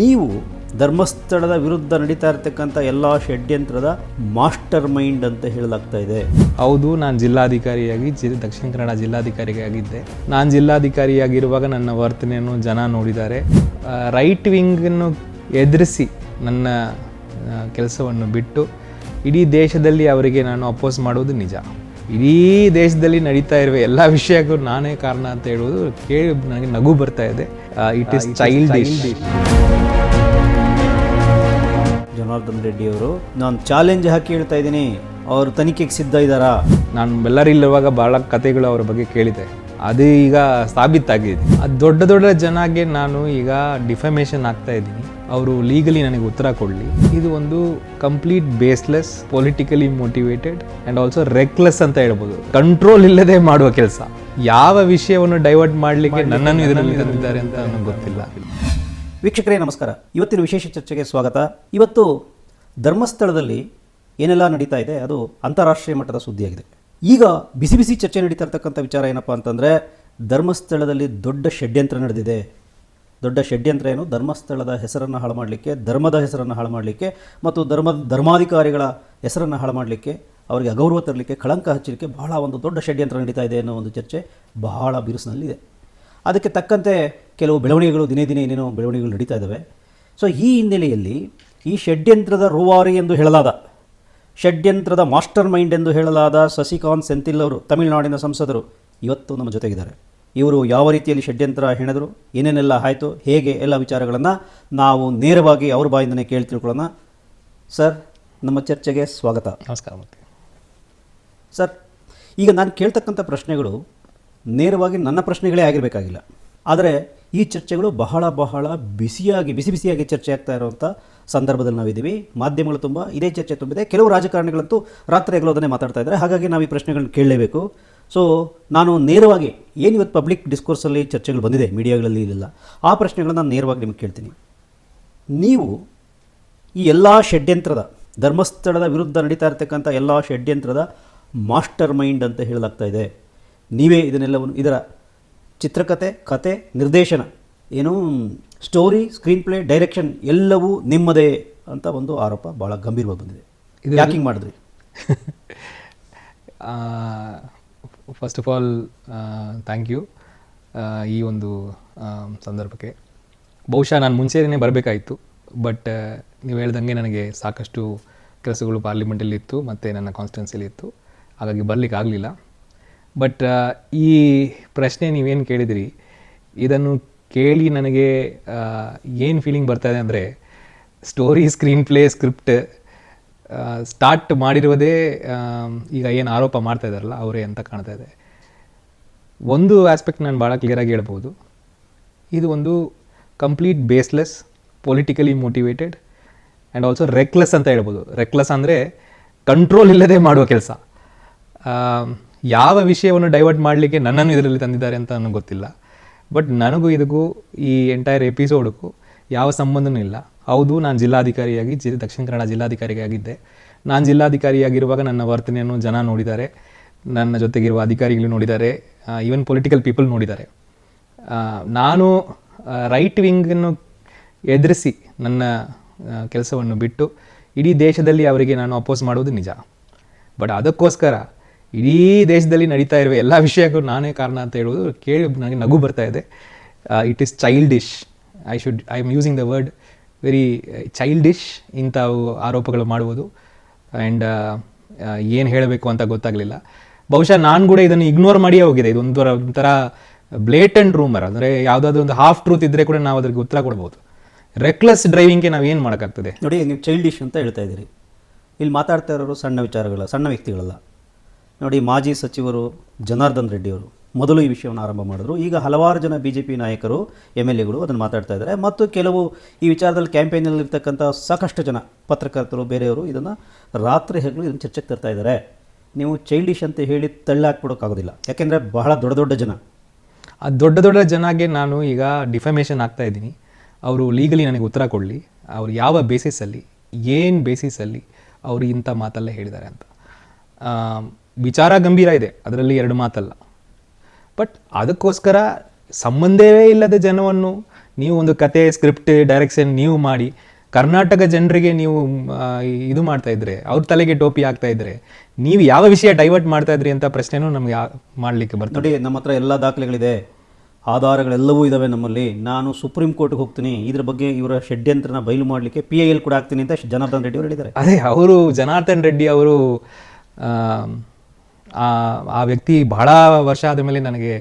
ನೀವು ಧರ್ಮಸ್ಥಳದ ವಿರುದ್ಧ ನಡೀತಾ ಇರತಕ್ಕಂಥ ಎಲ್ಲ ಷಡ್ಯಂತ್ರದ ಮಾಸ್ಟರ್ ಮೈಂಡ್ ಅಂತ ಹೇಳಲಾಗ್ತಾ ಇದೆ. ಹೌದು, ನಾನು ಜಿಲ್ಲಾಧಿಕಾರಿಯಾಗಿ, ಜಿ, ದಕ್ಷಿಣ ಕನ್ನಡ ಜಿಲ್ಲಾಧಿಕಾರಿಯಾಗಿದ್ದೆ. ನಾನು ಜಿಲ್ಲಾಧಿಕಾರಿಯಾಗಿರುವಾಗ ನನ್ನ ವರ್ತನೆಯನ್ನು ಜನ ನೋಡಿದ್ದಾರೆ. ರೈಟ್ ವಿಂಗನ್ನು ಎದುರಿಸಿ ನನ್ನ ಕೆಲಸವನ್ನು ಬಿಟ್ಟು ಇಡೀ ದೇಶದಲ್ಲಿ ಅವರಿಗೆ ನಾನು ಅಪೋಸ್ ಮಾಡುವುದು ನಿಜ. ಇಡೀ ದೇಶದಲ್ಲಿ ನಡೀತಾ ಇರುವ ಎಲ್ಲ ವಿಷಯಕ್ಕೂ ನಾನೇ ಕಾರಣ ಅಂತ ಹೇಳುವುದು ಕೇಳಿ, ನನಗೆ ನಗು ಬರ್ತಾ ಇದೆ. It is child Janardhan Reddy ಅವರು ನಾನು ಚಾಲೆಂಜ್ ಹಾಕಿ ಹೇಳ್ತಾ ಇದ್ದೀನಿ ಅವರು ತನಿಖೆಗೆ ಸಿದ್ಧ ಇದ್ದಾರಾ? ನಾನು ಬೆಳ್ಳರಿಲ್ಲಿರುವಾಗ ಬಹಳ ಕಥೆಗಳು ಅವರ ಬಗ್ಗೆ ಕೇಳಿದೆ. ಅದು ಈಗ ಸಾಬೀತಾಗಿದೆ ಅದು ದೊಡ್ಡ ದೊಡ್ಡ ಜನಗೆ ನಾನು ಈಗ ಡಿಫಮೇಷನ್ ಆಗ್ತಾ ಇದ್ದೀನಿ. ಅವರು ಲೀಗಲಿ ನನಗೆ ಉತ್ತರ ಕೊಡಲಿ. ಇದು ಒಂದು complete baseless politically motivated and also reckless ಅಂತ ಹೇಳ್ಬೋದು. ಕಂಟ್ರೋಲ್ ಇಲ್ಲದೆ ಮಾಡುವ ಕೆಲಸ. ಯಾವ ವಿಷಯವನ್ನು ಡೈವರ್ಟ್ ಮಾಡಲಿಕ್ಕೆ ನನ್ನನ್ನು ಇದರಲ್ಲಿ ತಂದಿದ್ದಾರೆ ಅಂತ ನನಗೆ ಗೊತ್ತಿಲ್ಲ. ವೀಕ್ಷಕರೇ ನಮಸ್ಕಾರ. ಇವತ್ತಿನ ವಿಶೇಷ ಚರ್ಚೆಗೆ ಸ್ವಾಗತ. ಇವತ್ತು ಧರ್ಮಸ್ಥಳದಲ್ಲಿ ಏನೆಲ್ಲ ನಡೀತಾ ಇದೆ ಅದು ಅಂತಾರಾಷ್ಟ್ರೀಯ ಮಟ್ಟದ ಸುದ್ದಿಯಾಗಿದೆ. ಈಗ ಬಿಸಿ ಬಿಸಿ ಚರ್ಚೆ ನಡೀತಾ ಇರ್ತಕ್ಕಂಥ ವಿಚಾರ ಏನಪ್ಪ ಅಂತಂದರೆ, ಧರ್ಮಸ್ಥಳದಲ್ಲಿ ದೊಡ್ಡ ಷಡ್ಯಂತ್ರ ನಡೆದಿದೆ. ದೊಡ್ಡ ಷಡ್ಯಂತ್ರ ಏನು? ಧರ್ಮಸ್ಥಳದ ಹೆಸರನ್ನು ಹಾಳು ಮಾಡಲಿಕ್ಕೆ, ಧರ್ಮದ ಹೆಸರನ್ನು ಹಾಳು ಮಾಡಲಿಕ್ಕೆ ಮತ್ತು ಧರ್ಮ, ಧರ್ಮಾಧಿಕಾರಿಗಳ ಹೆಸರನ್ನು ಹಾಳು ಮಾಡಲಿಕ್ಕೆ, ಅವರಿಗೆ ಅಗೌರವ ತರಲಿಕ್ಕೆ, ಕಳಂಕ ಹಚ್ಚಲಿಕ್ಕೆ ಬಹಳ ಒಂದು ದೊಡ್ಡ ಷಡ್ಯಂತ್ರ ನಡೀತಾ ಇದೆ ಅನ್ನೋ ಒಂದು ಚರ್ಚೆ ಬಹಳ ಬಿರುಸಿನಲ್ಲಿದೆ ಅದಕ್ಕೆ ತಕ್ಕಂತೆ ಕೆಲವು ಬೆಳವಣಿಗೆಗಳು ದಿನೇ ದಿನೇ ಏನೇನೋ ಬೆಳವಣಿಗೆಗಳು ನಡೀತಾ ಇದ್ದಾವೆ. ಸೊ ಈ ಹಿನ್ನೆಲೆಯಲ್ಲಿ ಈ ಷಡ್ಯಂತ್ರದ ರೂವಾರಿ ಎಂದು ಹೇಳಲಾದ ಷಡ್ಯಂತ್ರದ ಮಾಸ್ಟರ್ ಮೈಂಡ್ ಎಂದು ಹೇಳಲಾದ ಸಸಿಕಾಂತ್ ಸೆಂಥಿಲ್ ಅವರು ತಮಿಳುನಾಡಿನ ಸಂಸದರು. ಇವತ್ತು ನಮ್ಮ ಜೊತೆಗಿದ್ದಾರೆ. ಇವರು ಯಾವ ರೀತಿಯಲ್ಲಿ ಷಡ್ಯಂತ್ರ ಹೆಣೆದರು ಏನೇನೆಲ್ಲ ಆಯಿತು ಹೇಗೆ ಎಲ್ಲ ವಿಚಾರಗಳನ್ನು ನಾವು ನೇರವಾಗಿ ಅವ್ರ ಬಾಯಿಂದನೇ ಕೇಳಿ ತಿಳ್ಕೊಳ್ಳೋಣ. ಸರ್ ನಮ್ಮ ಚರ್ಚೆಗೆ ಸ್ವಾಗತ. ನಮಸ್ಕಾರ ಸರ್ ಈಗ ನಾನು ಕೇಳ್ತಕ್ಕಂಥ ಪ್ರಶ್ನೆಗಳು ನೇರವಾಗಿ ನನ್ನ ಪ್ರಶ್ನೆಗಳೇ ಆಗಿರಬೇಕಾಗಿಲ್ಲ. ಆದರೆ ಈ ಚರ್ಚೆಗಳು ಬಹಳ ಬಹಳ ಬಿಸಿಯಾಗಿ ಬಿಸಿ ಬಿಸಿಯಾಗಿ ಚರ್ಚೆ ಆಗ್ತಾ ಇರುವಂಥ ಸಂದರ್ಭದಲ್ಲಿ ನಾವಿದ್ದೀವಿ. ಮಾಧ್ಯಮಗಳು ತುಂಬ ಇದೇ ಚರ್ಚೆ ತುಂಬಿದೆ. ಕೆಲವು ರಾಜಕಾರಣಿಗಳಂತೂ ರಾತ್ರಿ ಹಗಲೋದನ್ನೇ ಮಾತಾಡ್ತಾ ಇದ್ದಾರೆ. ಹಾಗಾಗಿ ನಾವು ಈ ಪ್ರಶ್ನೆಗಳನ್ನ ಕೇಳಲೇಬೇಕು. ಸೊ ನಾನು ನೇರವಾಗಿ ಏನು ಇವತ್ತು ಪಬ್ಲಿಕ್ ಡಿಸ್ಕೋರ್ಸಲ್ಲಿ ಚರ್ಚೆಗಳು ಬಂದಿದೆ ಮೀಡಿಯಾಗಳಲ್ಲಿ ಇರಲಿಲ್ಲ ಆ ಪ್ರಶ್ನೆಗಳನ್ನ ನಾನು ನೇರವಾಗಿ ನಿಮಗೆ ಕೇಳ್ತೀನಿ. ನೀವು ಈ ಎಲ್ಲ ಷಡ್ಯಂತ್ರದ, ಧರ್ಮಸ್ಥಳದ ವಿರುದ್ಧ ನಡೀತಾ ಇರತಕ್ಕಂಥ ಎಲ್ಲ ಷಡ್ಯಂತ್ರದ ಮಾಸ್ಟರ್ ಮೈಂಡ್ ಅಂತ ಹೇಳಲಾಗ್ತಾ ಇದೆ. ನೀವೇ ಇದನ್ನೆಲ್ಲವನ್ನು, ಇದರ ಚಿತ್ರಕಥೆ ಕತೆ, ನಿರ್ದೇಶನ ಏನು ಸ್ಟೋರಿ ಸ್ಕ್ರೀನ್ ಪ್ಲೇ ಡೈರೆಕ್ಷನ್ ಎಲ್ಲವೂ ನಿಮ್ಮದೇ ಅಂತ ಒಂದು ಆರೋಪ ಭಾಳ ಗಂಭೀರವಾಗಿ ಬಂದಿದೆ. ಇದು- ಯಾಕಿಂಗ್ ಮಾಡಿದ್ರಿ? First of all thank you ಈ ಒಂದು ಸಂದರ್ಭಕ್ಕೆ. ಬಹುಶಃ ನಾನು ಮುಂಚೆನೇ ಬರಬೇಕಾಯಿತು ಬಟ್ ನೀವು ಹೇಳ್ದಂಗೆ ನನಗೆ ಸಾಕಷ್ಟು ಕೆಲಸಗಳು ಪಾರ್ಲಿಮೆಂಟಲ್ಲಿ ಇತ್ತು ಮತ್ತು ನನ್ನ ಕಾನ್ಸ್ಟಿಟ್ಯೂನ್ಸಿಲಿ ಇತ್ತು. ಹಾಗಾಗಿ ಬರಲಿಕ್ಕೆ ಆಗಲಿಲ್ಲ. ಬಟ್ ಈ ಪ್ರಶ್ನೆ ನೀವೇನು ಕೇಳಿದಿರಿ ಇದನ್ನು ಕೇಳಿ ನನಗೆ ಏನು ಫೀಲಿಂಗ್ ಬರ್ತಾ ಇದೆ ಅಂದರೆ story screen play script start ಮಾಡಿರುವುದೇ ಈಗ ಏನು ಆರೋಪ ಮಾಡ್ತಾ ಇದ್ದಾರಲ್ಲ, ಅವರೇ ಅಂತ ಕಾಣ್ತಾ ಇದೆ. ಒಂದು ಆಸ್ಪೆಕ್ಟ್ ನಾನು ಭಾಳ ಕ್ಲಿಯರಾಗಿ ಹೇಳ್ಬೋದು. ಇದು ಒಂದು complete baseless politically motivated and also reckless ಅಂತ ಹೇಳ್ಬೋದು. ರೆಕ್ಲೆಸ್ ಅಂದರೆ ಕಂಟ್ರೋಲ್ ಇಲ್ಲದೆ ಮಾಡುವ ಕೆಲಸ. ಯಾವ ವಿಷಯವನ್ನು ಡೈವರ್ಟ್ ಮಾಡಲಿಕ್ಕೆ ನನ್ನನ್ನು ಇದರಲ್ಲಿ ತಂದಿದ್ದಾರೆ ಅಂತ ನನಗೆ ಗೊತ್ತಿಲ್ಲ. ಬಟ್ ನನಗೂ ಇದಕ್ಕೂ ಈ ಎಂಟೈರ್ ಎಪಿಸೋಡ್ಗೂ ಯಾವ ಸಂಬಂಧನೂ ಇಲ್ಲ. ಹೌದು, ನಾನು ಜಿಲ್ಲಾಧಿಕಾರಿಯಾಗಿ, ಜಿ, ದಕ್ಷಿಣ ಕನ್ನಡ ಜಿಲ್ಲಾಧಿಕಾರಿಯಾಗಿದ್ದೆ. ನಾನು ಜಿಲ್ಲಾಧಿಕಾರಿಯಾಗಿರುವಾಗ ನನ್ನ ವರ್ತನೆಯನ್ನು ಜನ ನೋಡಿದ್ದಾರೆ. ನನ್ನ ಜೊತೆಗಿರುವ ಅಧಿಕಾರಿಗಳು ನೋಡಿದ್ದಾರೆ. ಈವನ್ ಪೊಲಿಟಿಕಲ್ ಪೀಪಲ್ ನೋಡಿದ್ದಾರೆ. ನಾನು ರೈಟ್ ವಿಂಗನ್ನು ಎದುರಿಸಿ ನನ್ನ ಕೆಲಸವನ್ನು ಬಿಟ್ಟು ಇಡೀ ದೇಶದಲ್ಲಿ ಅವರಿಗೆ ನಾನು ಅಪೋಸ್ ಮಾಡುವುದು ನಿಜ. ಬಟ್ ಅದಕ್ಕೋಸ್ಕರ ಇಡೀ ದೇಶದಲ್ಲಿ ನಡೀತಾ ಇರುವ ಎಲ್ಲ ವಿಷಯಕ್ಕೂ ನಾನೇ ಕಾರಣ ಅಂತ ಹೇಳೋದು ಕೇಳಿ ನನಗೆ ನಗು ಬರ್ತಾ ಇದೆ. It is childish I should I am using the word very childish ಇಂಥವು ಆರೋಪಗಳು ಮಾಡುವುದು. ಆ್ಯಂಡ್ ಏನು ಹೇಳಬೇಕು ಅಂತ ಗೊತ್ತಾಗಲಿಲ್ಲ. ಬಹುಶಃ ನಾನು ಕೂಡ ಇದನ್ನು ಇಗ್ನೋರ್ ಮಾಡಿಯೇ ಹೋಗಿದೆ. ಇದು ಒಂಥರ ಒಂಥರ ಆ್ಯಂಡ್ ರೂಮರ್ ಅಂದರೆ ಯಾವುದಾದ್ರೂ ಒಂದು ಹಾಫ್ ಟ್ರೂತ್ ಇದ್ದರೆ ಕೂಡ ನಾವು ಅದಕ್ಕೆ ಉತ್ತರ ಕೊಡ್ಬೋದು. ರೆಕ್ಲೆಸ್ ಡ್ರೈವಿಂಗ್ಗೆ ನಾವು ಏನು ಮಾಡೋಕ್ಕಾಗ್ತದೆ? ನೋಡಿ, ನೀವು ಚೈಲ್ಡಿಶ್ ಅಂತ ಹೇಳ್ತಾ ಇದ್ದೀರಿ. ಇಲ್ಲಿ ಮಾತಾಡ್ತಾ ಇರೋರು ಸಣ್ಣ ವಿಚಾರಗಳ, ಸಣ್ಣ ವ್ಯಕ್ತಿಗಳಲ್ಲ. ನೋಡಿ, ಮಾಜಿ ಸಚಿವರು ಜನಾರ್ದನ್ ರೆಡ್ಡಿ ಅವರು ಮೊದಲು ಈ ವಿಷಯವನ್ನು ಆರಂಭ ಮಾಡಿದ್ರು. ಈಗ ಹಲವಾರು ಜನ ಬಿ ಜೆ ಪಿ ನಾಯಕರು ಎಂ ಎಲ್ ಎಗಳು ಅದನ್ನು ಮಾತಾಡ್ತಾ ಇದ್ದಾರೆ. ಮತ್ತು ಕೆಲವು ಈ ವಿಚಾರದಲ್ಲಿ ಕ್ಯಾಂಪೇನಲ್ಲಿ ಇರ್ತಕ್ಕಂಥ ಸಾಕಷ್ಟು ಜನ ಪತ್ರಕರ್ತರು, ಬೇರೆಯವರು ಇದನ್ನು ರಾತ್ರಿ ಹಗಲು ಇದನ್ನು ಚರ್ಚೆಗೆ ತರ್ತಾ ಇದ್ದಾರೆ. ನೀವು ಚೈಲ್ಡಿಶ್ ಅಂತ ಹೇಳಿ ತಳ್ಳಾಕ್ಬಿಡೋಕ್ಕಾಗೋದಿಲ್ಲ. ಯಾಕೆಂದರೆ ಬಹಳ ದೊಡ್ಡ ದೊಡ್ಡ ಜನ. ಆ ದೊಡ್ಡ ದೊಡ್ಡ ಜನಗೆ ನಾನು ಈಗ ಡಿಫಮೇಷನ್ ಆಗ್ತಾ ಇದ್ದೀನಿ. ಅವರು ಲೀಗಲಿ ನನಗೆ ಉತ್ತರ ಕೊಡಲಿ. ಅವ್ರು ಯಾವ ಬೇಸಿಸಲ್ಲಿ ಏನು ಬೇಸಿಸಲ್ಲಿ ಅವರು ಇಂಥ ಮಾತಲ್ಲೇ ಹೇಳಿದ್ದಾರೆ ಅಂತ. ವಿಚಾರ ಗಂಭೀರ ಇದೆ ಅದರಲ್ಲಿ ಎರಡು ಮಾತಲ್ಲ. ಬಟ್ ಅದಕ್ಕೋಸ್ಕರ ಸಂಬಂಧವೇ ಇಲ್ಲದ ಜನವನ್ನು ನೀವು ಒಂದು ಕತೆ ಸ್ಕ್ರಿಪ್ಟ್ ಡೈರೆಕ್ಷನ್ ನೀವು ಮಾಡಿ ಕರ್ನಾಟಕ ಜನರಿಗೆ ನೀವು ಇದು ಮಾಡ್ತಾ ಇದ್ರೆ ಅವ್ರ ತಲೆಗೆ ಟೋಪಿ ಆಗ್ತಾ ಇದ್ರೆ ನೀವು ಯಾವ ವಿಷಯ ಡೈವರ್ಟ್ ಮಾಡ್ತಾ ಇದ್ರಿ ಅಂತ ಪ್ರಶ್ನೆನೂ ನಮ್ಗೆ ಮಾಡಲಿಕ್ಕೆ ಮಾಡ್ಲಿಕ್ಕೆ ಬರ್ತದೆ. ನೋಡಿ ನಮ್ಮ ಹತ್ರ ಎಲ್ಲ ದಾಖಲೆಗಳಿದೆ. ಆಧಾರಗಳೆಲ್ಲವೂ ಇದಾವೆ ನಮ್ಮಲ್ಲಿ. ನಾನು ಸುಪ್ರೀಂ ಕೋರ್ಟ್ಗೆ ಹೋಗ್ತೀನಿ. ಇದ್ರ ಬಗ್ಗೆ ಇವರ ಷಡ್ಯಂತ್ರನ ಬಯಲು ಮಾಡಲಿಕ್ಕೆ ಪಿ ಐ ಎಲ್ ಕೂಡ ಆಗ್ತೀನಿ ಅಂತ ಜನಾರ್ದನ್ ರೆಡ್ಡಿ ಅವರು ಹೇಳಿದ್ದಾರೆ. ಅದೇ ಅವರು ಜನಾರ್ದನ್ ರೆಡ್ಡಿ ಅವರು ಆ, ವ್ಯಕ್ತಿ ಬಹಳ ವರ್ಷ ಆದ ಮೇಲೆ ನನಗೆ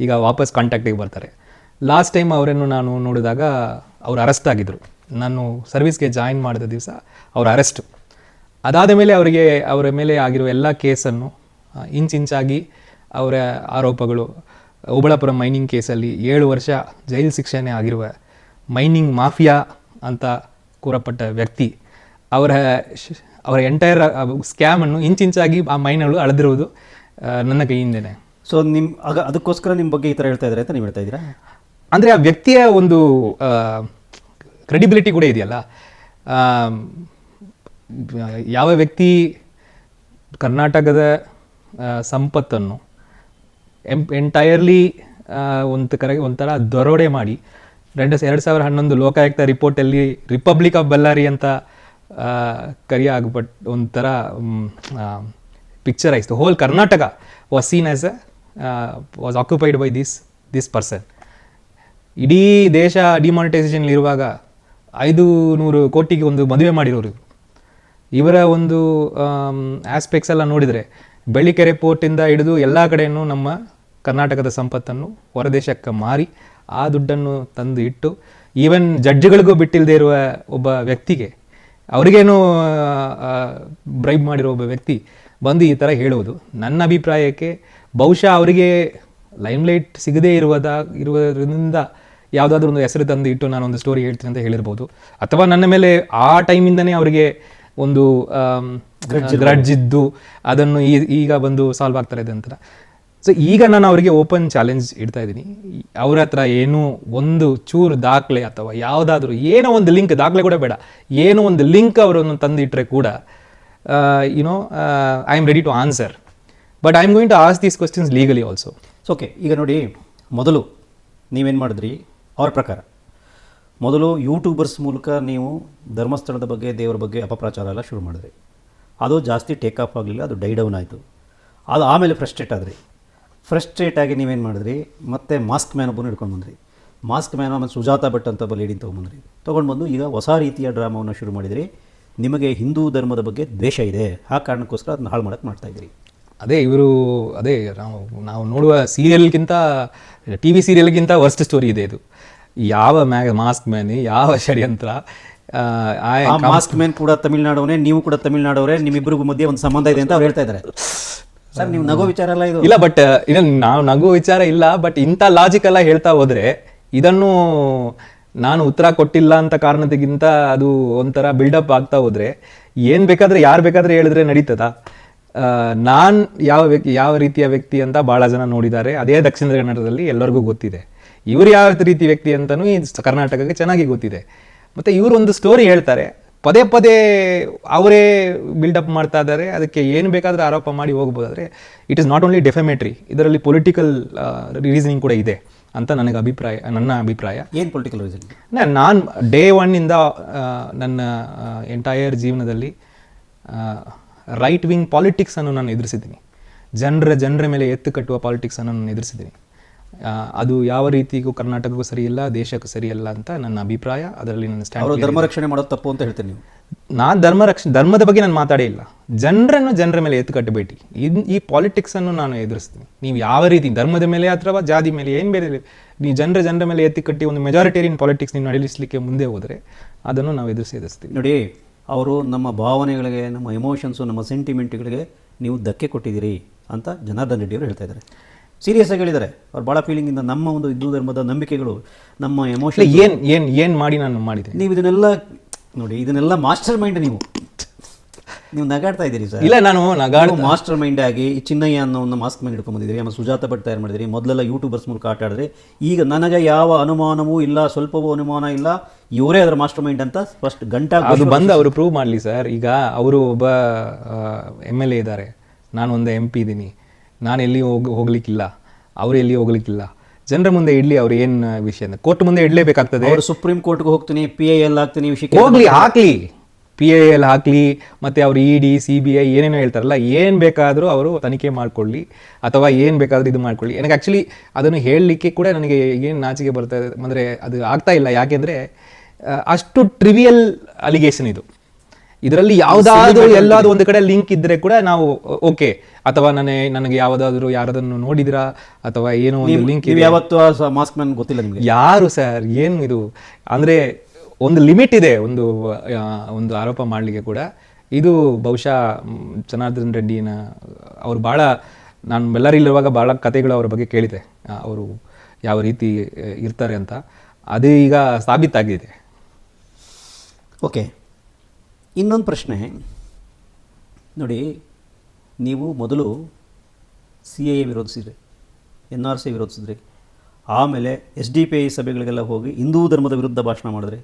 ಈಗ ವಾಪಸ್ ಕಾಂಟ್ಯಾಕ್ಟಿಗೆ ಬರ್ತಾರೆ. ಲಾಸ್ಟ್ ಟೈಮ್ ಅವರನ್ನು ನಾನು ನೋಡಿದಾಗ ಅವ್ರು ಅರೆಸ್ಟ್ ಆಗಿದ್ದರು ನಾನು ಸರ್ವಿಸ್ಗೆ ಜಾಯಿನ್ ಮಾಡಿದ ದಿವಸ ಅವ್ರ ಅರೆಸ್ಟು ಅದಾದ ಮೇಲೆ ಅವರಿಗೆ ಅವರ ಮೇಲೆ ಆಗಿರುವ ಎಲ್ಲ ಕೇಸನ್ನು ಇಂಚಿಂಚಾಗಿ ಅವರ ಆರೋಪಗಳು ಓಬಳಾಪುರ ಮೈನಿಂಗ್ ಕೇಸಲ್ಲಿ ಏಳು ವರ್ಷ ಜೈಲು ಶಿಕ್ಷೆನೇ ಆಗಿರುವ ಮೈನಿಂಗ್ ಮಾಫಿಯಾ ಅಂತ ಕೂರಪಟ್ಟ ವ್ಯಕ್ತಿ ಅವರ ಅವರ ಎಂಟೈರ್ ಸ್ಕ್ಯಾಮನ್ನು ಇಂಚಿಂಚಾಗಿ ಆ ಮೈನಗಳು ಅಳೆದಿರುವುದು ನನ್ನ ಕೈಯಿಂದನೇ. ಸೊ ನಿಮ್ಮ ಆಗ ಅದಕ್ಕೋಸ್ಕರ ನಿಮ್ಮ ಬಗ್ಗೆ ಈ ಥರ ಹೇಳ್ತಾ ಇದ್ದಾರೆ ಅಂತ ನೀವು ಹೇಳ್ತಾ ಇದ್ದೀರಾ? ಅಂದರೆ ಆ ವ್ಯಕ್ತಿಯ ಒಂದು ಕ್ರೆಡಿಬಿಲಿಟಿ ಕೂಡ ಇದೆಯಲ್ಲ. ಯಾವ ವ್ಯಕ್ತಿ ಕರ್ನಾಟಕದ ಸಂಪತ್ತನ್ನು ಎಂ ಎಂಟೈರ್ಲಿ ಒಂದು ಕರೆ ಒಂಥರ ದರೋಡೆ ಮಾಡಿ ಎರಡು ಎರಡು ಸಾವಿರ ಹನ್ನೊಂದು ಲೋಕಾಯುಕ್ತ ರಿಪೋರ್ಟಲ್ಲಿ ರಿಪಬ್ಲಿಕ್ ಆಫ್ ಬಳ್ಳಾರಿ ಅಂತ ಕರಿಯ ಒಂಥರ ಪಿಕ್ಚರ್ ಆಯಿತು whole Karnataka was seen as a was occupied by this this person ಇಡೀ ದೇಶ ಡಿಮಾನಿಟೈಸೇಷನ್ ಐದು ನೂರು ಕೋಟಿಗೆ ಒಂದು ಮದುವೆ ಮಾಡಿರೋರು. ಇವರ ಒಂದು ಆಸ್ಪೆಕ್ಟ್ಸ್ ಎಲ್ಲ ನೋಡಿದರೆ ಬೆಳ್ಳಿಕೆರೆ ಪೋರ್ಟಿಂದ ಹಿಡಿದು ಎಲ್ಲ ಕಡೆಯೂ ನಮ್ಮ ಕರ್ನಾಟಕದ ಸಂಪತ್ತನ್ನು ಹೊರದೇಶಕ್ಕೆ ಮಾರಿ ಆ ದುಡ್ಡನ್ನು ತಂದು ಇಟ್ಟು ಈವನ್ ಜಡ್ಜ್ಗಳಿಗೂ ಬಿಟ್ಟಿಲ್ಲದೆ ಇರುವ ಒಬ್ಬ ವ್ಯಕ್ತಿಗೆ ಅವ್ರಿಗೇನು ಬ್ರೈಬ್ ಮಾಡಿರೋ ಒಬ್ಬ ವ್ಯಕ್ತಿ ಬಂದು ಈ ಥರ ಹೇಳುವುದು. ನನ್ನ ಅಭಿಪ್ರಾಯಕ್ಕೆ ಬಹುಶಃ ಅವರಿಗೆ ಲೈಮ್ಲೈಟ್ ಸಿಗದೇ ಇರುವುದ ಇರುವುದರಿಂದ ಯಾವುದಾದ್ರೂ ಒಂದು ಹೆಸರು ತಂದು ಇಟ್ಟು ನಾನು ಒಂದು ಸ್ಟೋರಿ ಹೇಳ್ತೀನಿ ಅಂತ ಹೇಳಿರ್ಬೋದು. ಅಥವಾ ನನ್ನ ಮೇಲೆ ಆ ಟೈಮಿಂದನೇ ಅವರಿಗೆ ಒಂದು ಗ್ರಡ್ಜ್ ಇದ್ದು ಅದನ್ನು ಈ- ಈಗ ಬಂದು ಸಾಲ್ವ್ ಆಗ್ತಾರೆ ಇದೆ ಅಂತ. ಸೊ ಈಗ ನಾನು ಅವರಿಗೆ ಓಪನ್ ಚಾಲೆಂಜ್ ಇಡ್ತಾ ಇದ್ದೀನಿ. ಅವ್ರ ಹತ್ರ ಏನೂ ಒಂದು ಚೂರು ದಾಖಲೆ ಅಥವಾ ಯಾವುದಾದ್ರೂ ಏನೋ ಒಂದು ಲಿಂಕ್ ದಾಖಲೆ ಕೂಡ ಬೇಡ. ಏನೋ ಒಂದು ಲಿಂಕ್ ಅವರನ್ನು ತಂದಿಟ್ರೆ ಕೂಡ you know I am ready to answer but I am going to ask these questions legally also so okay ಈಗ ನೋಡಿ, ಮೊದಲು ನೀವೇನು ಮಾಡಿದ್ರಿ? ಅವ್ರ ಪ್ರಕಾರ. ಮೊದಲು ಯೂಟ್ಯೂಬರ್ಸ್ ಮೂಲಕ ನೀವು ಧರ್ಮಸ್ಥಳದ ಬಗ್ಗೆ, ದೇವರ ಬಗ್ಗೆ ಅಪಪ್ರಚಾರ ಎಲ್ಲ ಶುರು ಮಾಡಿದ್ರಿ. ಅದು ಜಾಸ್ತಿ ಟೇಕ್ ಆಫ್ ಆಗಲಿಲ್ಲ, ಅದು ಡೈ ಡೌನ್ ಆಯಿತು. ಅದು ಆಮೇಲೆ ಫ್ರಸ್ಟ್ರೇಟ್ ಆದ್ರಿ. ಫ್ರಸ್ಟ್ರೇಟ್ ಆಗಿ ನೀವೇನು ಮಾಡಿದ್ರಿ? ಮತ್ತೆ ಮಾಸ್ಕ್ ಮ್ಯಾನ್ ಒಬ್ಬನ ಹಿಡ್ಕೊಂಡು ಬಂದ್ರಿ. ಮಾಸ್ಕ್ ಮ್ಯಾನ್ ಆಮೇಲೆ ಸುಜಾತ ಭಟ್ ಅಂತ ಒಬ್ಬ ಲೇಡಿನ ತೊಗೊಂಬಂದ್ರಿ. ತೊಗೊಂಡು ಬಂದು ಈಗ ಹೊಸ ರೀತಿಯ ಡ್ರಾಮಾವನ್ನು ಶುರು ಮಾಡಿದ್ರಿ. ನಿಮಗೆ ಹಿಂದೂ ಧರ್ಮದ ಬಗ್ಗೆ ದ್ವೇಷ ಇದೆ. ಆ ಕಾರಣಕ್ಕೋಸ್ಕರ ಅದನ್ನ ಹಾಳು ಮಾಡಕ್ಕೆ ಮಾಡ್ತಾ ಇದ್ರಿ ಅದೇ ಇವರು ಅದೇ ನಾವು ನಾವು ನೋಡುವ ಸೀರಿಯಲ್ಗಿಂತ ಟಿ ವಿ ಸೀರಿಯಲ್ಗಿಂತ ವರ್ಸ್ಟ್ ಸ್ಟೋರಿ ಇದೆ ಇದು. ಯಾವ ಮ್ಯಾಗ ಮಾಸ್ಕ್ ಮ್ಯಾನ್ ಯಾವ ಷಡ್ಯಂತ್ರ ಮಾಸ್ಕ್ ಮ್ಯಾನ್ ಕೂಡ ತಮಿಳ್ನಾಡವನೇ ನೀವು ಕೂಡ ತಮಿಳ್ನಾಡವರೇ ನಿಮ್ಮಿಬ್ಬರಿಗೂ ಮಧ್ಯೆ ಒಂದು ಸಂಬಂಧ ಇದೆ ಅಂತ ಅವ್ರು ಹೇಳ್ತಾ ಇದ್ದಾರೆ. ಸರ್, ನೀವು ನಗೋ ವಿಚಾರ ಅಲ್ಲ ಇದು ಇಲ್ಲ ಬಟ್ ಇದನ್ನು ನಾವು ನಗು ವಿಚಾರ ಇಲ್ಲ ಬಟ್ ಇಂಥ ಲಾಜಿಕ್ ಎಲ್ಲ ಹೇಳ್ತಾ ಹೋದ್ರೆ ಇದನ್ನು ನಾನು ಉತ್ತರ ಕೊಟ್ಟಿಲ್ಲ ಅಂತ ಕಾರಣದಕ್ಕಿಂತ ಅದು ಒಂಥರ ಬಿಲ್ಡಪ್ ಆಗ್ತಾ ಹೋದ್ರೆ ಏನ್ ಬೇಕಾದ್ರೆ, ಯಾರು ಬೇಕಾದ್ರೆ ಹೇಳಿದ್ರೆ ನಡೀತದ? ನಾನು ಯಾವ ವ್ಯಕ್ತಿ, ಯಾವ ರೀತಿಯ ವ್ಯಕ್ತಿ ಅಂತ ಬಹಳ ಜನ ನೋಡಿದ್ದಾರೆ. ಅದೇ ದಕ್ಷಿಣ ಕನ್ನಡದಲ್ಲಿ ಎಲ್ಲರಿಗೂ ಗೊತ್ತಿದೆ. ಇವರು ಯಾವ ರೀತಿ ವ್ಯಕ್ತಿ ಅಂತಲೂ ಕರ್ನಾಟಕಕ್ಕೆ ಚೆನ್ನಾಗಿ ಗೊತ್ತಿದೆ. ಮತ್ತೆ ಇವರು ಒಂದು ಸ್ಟೋರಿ ಹೇಳ್ತಾರೆ. ಪದೇ ಪದೇ ಅವರೇ ಬಿಲ್ಡಪ್ ಮಾಡ್ತಾ ಇದ್ದಾರೆ. ಅದಕ್ಕೆ ಏನು ಬೇಕಾದರೂ ಆರೋಪ ಮಾಡಿ ಹೋಗ್ಬೋದಾದರೆ it is not only defamatory ಇದರಲ್ಲಿ ಪೊಲಿಟಿಕಲ್ ರೀಸನಿಂಗ್ ಕೂಡ ಇದೆ ಅಂತ ನನಗೆ ಅಭಿಪ್ರಾಯ ನನ್ನ ಅಭಿಪ್ರಾಯ. ಏನು ಪೊಲಿಟಿಕಲ್ ರೀಸನ್ ನಾನು ಡೇ ಒನ್ನಿಂದ ನನ್ನ ಎಂಟೈರ್ ಜೀವನದಲ್ಲಿ ರೈಟ್ ವಿಂಗ್ ಪಾಲಿಟಿಕ್ಸನ್ನು ನಾನು ಎದುರಿಸಿದ್ದೀನಿ. ಜನರ ಜನರ ಮೇಲೆ ಎತ್ತು ಕಟ್ಟುವ ಪಾಲಿಟಿಕ್ಸನ್ನು ನಾನು ಎದುರಿಸಿದ್ದೀನಿ. ಅದು ಯಾವ ರೀತಿಗೂ ಕರ್ನಾಟಕಕ್ಕೂ ಸರಿಯಿಲ್ಲ ದೇಶಕ್ಕೂ ಸರಿಯಲ್ಲ ಅಂತ ನನ್ನ ಅಭಿಪ್ರಾಯ. ಅದರಲ್ಲಿ ನನ್ನ ಸ್ಟ್ಯಾಂಡ್ ಅವರು ಧರ್ಮ ರಕ್ಷಣೆ ಮಾಡೋದು ತಪ್ಪು ಅಂತ ಹೇಳ್ತೀನಿ ನೀವು? ನಾನು ಧರ್ಮ ರಕ್ಷಣೆ ಧರ್ಮದ ಬಗ್ಗೆ ನಾನು ಮಾತಾಡೇ ಇಲ್ಲ. ಜನರನ್ನು ಜನರ ಮೇಲೆ ಎತ್ತು ಕಟ್ಟಬೇಡಿ ಇನ್ ಈ ಪಾಲಿಟಿಕ್ಸನ್ನು ನಾನು ಎದುರಿಸ್ತೀನಿ. ನೀವು ಯಾವ ರೀತಿ ಧರ್ಮದ ಮೇಲೆ ಅಥವಾ ಜಾತಿ ಮೇಲೆ ಏನು ಬೇರೆ ನೀವು ಜನರ ಜನರ ಮೇಲೆ ಎತ್ತಿ ಕಟ್ಟಿ ಒಂದು ಮೆಜಾರಿಟೇರಿಯನ್ ಪಾಲಿಟಿಕ್ಸ್ ನೀವು ನಡೆಸಲಿಕ್ಕೆ ಮುಂದೆ ಹೋದರೆ ಅದನ್ನು ನಾವು ಎದುರಿಸಿ ಎದುರಿಸ್ತೀವಿ. ನೋಡಿ ಅವರು ನಮ್ಮ ಭಾವನೆಗಳಿಗೆ ನಮ್ಮ ಎಮೋಷನ್ಸು ನಮ್ಮ ಸೆಂಟಿಮೆಂಟ್ಗಳಿಗೆ ನೀವು ಧಕ್ಕೆ ಕೊಟ್ಟಿದ್ದೀರಿ ಅಂತ ಜನಾರ್ದನ್ ರೆಡ್ಡಿಯವರು ಹೇಳ್ತಾ ಇದ್ದಾರೆ. ಸೀರಿಯಸ್ ಆಗಿ ಹೇಳಿದ್ದಾರೆ. ಅವ್ರು ಭಾಳ ಫೀಲಿಂಗಿಂದ ನಮ್ಮ ಒಂದು ಹಿಂದೂ ಧರ್ಮದ ನಂಬಿಕೆಗಳು ನಮ್ಮ ಎಮೋಷನ್ ಏನ್ ಏನ್ ಏನ್ ಮಾಡಿ ನಾನು ಮಾಡಿದೆ? ನೀವು ಇದನ್ನೆಲ್ಲ ನೋಡಿ ಇದನ್ನೆಲ್ಲ ಮಾಸ್ಟರ್ ಮೈಂಡ್ ನೀವು. ನೀವು ನಗಾಡ್ತಾ ಇದ್ದೀರಿ ಸರ್. ಇಲ್ಲ ನಾನು ನಗಾಡ್ ಮಾಸ್ಟರ್ ಮೈಂಡ್ ಆಗಿ ಚಿನ್ನಯ್ಯ ಅನ್ನೋ ಒಂದು ಮಾಸ್ಕ್ ಮೈಂಡ್ ಹಿಡ್ಕೊಂಡ್ ಬಂದಿದ್ದೀರಿ ಆಮೇಲೆ ಸುಜಾತ ಭಟ್ ತಯಾರು ಮಾಡಿದಿರಿ ಮೊದಲೆಲ್ಲ ಯೂಟ್ಯೂಬರ್ಸ್ ಮೂಲಕ ಆಟ ಆಡಿದ್ರಿ ಈಗ ನನಗೆ ಯಾವ ಅನುಮಾನವೂ ಇಲ್ಲ ಸ್ವಲ್ಪವೂ ಅನುಮಾನ ಇಲ್ಲ ಇವರೇ ಅದರ ಮಾಸ್ಟರ್ ಮೈಂಡ್ ಅಂತ ಫಸ್ಟ್ ಗಂಟಾ ಅದು ಬಂದು ಅವರು ಪ್ರೂವ್ ಮಾಡಲಿ ಸರ್. ಈಗ ಅವರು ಒಬ್ಬ ಎಂ ಎಲ್ ಎ ಇದ್ದಾರೆ. ನಾನು ಒಂದು ಎಂ ಪಿ ಇದ್ದೀನಿ. ನಾನು ಎಲ್ಲಿ ಹೋಗಿ ಹೋಗ್ಲಿಕ್ಕಿಲ್ಲ ಅವರು ಎಲ್ಲಿ ಹೋಗ್ಲಿಕ್ಕಿಲ್ಲ. ಜನರ ಮುಂದೆ ಇಡ್ಲಿ ಅವ್ರು ಏನ್ ವಿಷಯ ಕೋರ್ಟ್ ಮುಂದೆ ಇಡ್ಲೇಬೇಕಾಗ್ತದೆ. ಅವರು ಸುಪ್ರೀಂ ಕೋರ್ಟ್ಗೆ ಹೋಗ್ತೀನಿ ಪಿ ಐ ಎಲ್ ಆಗ್ತೀನಿ ಹೋಗ್ಲಿ ಹಾಕ್ಲಿ. ಪಿ ಐ ಎಲ್ ಹಾಕ್ಲಿ ಮತ್ತೆ ಅವ್ರು E D C B I ಏನೇನೋ ಹೇಳ್ತಾರಲ್ಲ ಏನ್ ಬೇಕಾದ್ರೂ ಅವರು ತನಿಖೆ ಮಾಡ್ಕೊಳ್ಳಿ ಅಥವಾ ಏನ್ ಬೇಕಾದ್ರೂ ಇದು ಮಾಡ್ಕೊಳ್ಳಿ. ನನಗೆ ಆಕ್ಚುಲಿ ಅದನ್ನು ಹೇಳಲಿಕ್ಕೆ ಕೂಡ ನನಗೆ ಏನು ನಾಚಿಕೆ ಬರ್ತಾ ಇದೆ ಅಂದ್ರೆ ಅದು ಆಗ್ತಾ ಇಲ್ಲ. ಯಾಕೆಂದ್ರೆ ಅಷ್ಟು ಟ್ರಿವಿಯಲ್ ಅಲಿಗೇಷನ್ ಇದು. ಇದರಲ್ಲಿ ಯಾವುದಾದ್ರೂ ಎಲ್ಲಾದ್ರೂ ಒಂದು ಕಡೆ ಲಿಂಕ್ ಇದ್ರೆ ಕೂಡ ನಾವು ಓಕೆ ಅಥವಾ ನನಗೆ ನನಗೆ ಯಾವುದಾದ್ರೂ ಯಾರದನ್ನು ನೋಡಿದ್ರಾ? ಅಥವಾ ಏನೋ ಒಂದು ಲಿಂಕ್ ಯಾವತ್ತು ಮಾಸ್ಕ್ ಮ್ಯಾನ್ ಗೊತ್ತಿಲ್ಲ ನಿಮಗೆ. ಯಾರು ಸರ್? ಏನು ಇದು? ಅಂದ್ರೆ ಒಂದು ಲಿಮಿಟ್ ಇದೆ ಒಂದು ಒಂದು ಆರೋಪ ಮಾಡಲಿಕ್ಕೆ ಕೂಡ. ಇದು ಬಹುಶಃ ಜನಾರ್ದನ್ ರೆಡ್ಡಿನ ಅವರು ಭಾಳ ನಾನು ಬೆಳ್ಳಾರಿಲಿರುವಾಗ ಭಾಳ ಕತೆಗಳು ಅವರ ಬಗ್ಗೆ ಕೇಳಿದೆ. ಅವರು ಯಾವ ರೀತಿ ಇರ್ತಾರೆ ಅಂತ. ಅದು ಈಗ ಸಾಬೀತಾಗಿದೆ. ಓಕೆ ಇನ್ನೊಂದು ಪ್ರಶ್ನೆ. ನೋಡಿ, ನೀವು ಮೊದಲು ಸಿ ಎ ವಿರೋಧಿಸಿದ್ರಿ, ಎನ್ ಆರ್ ಸಿ ವಿರೋಧಿಸಿದ್ರಿ. ಆಮೇಲೆ ಎಸ್ ಡಿ ಪಿ ಐ ಸಭೆಗಳಿಗೆಲ್ಲ ಹೋಗಿ ಹಿಂದೂ ಧರ್ಮದ ವಿರುದ್ಧ ಭಾಷಣ ಮಾಡಿದ್ರಿ.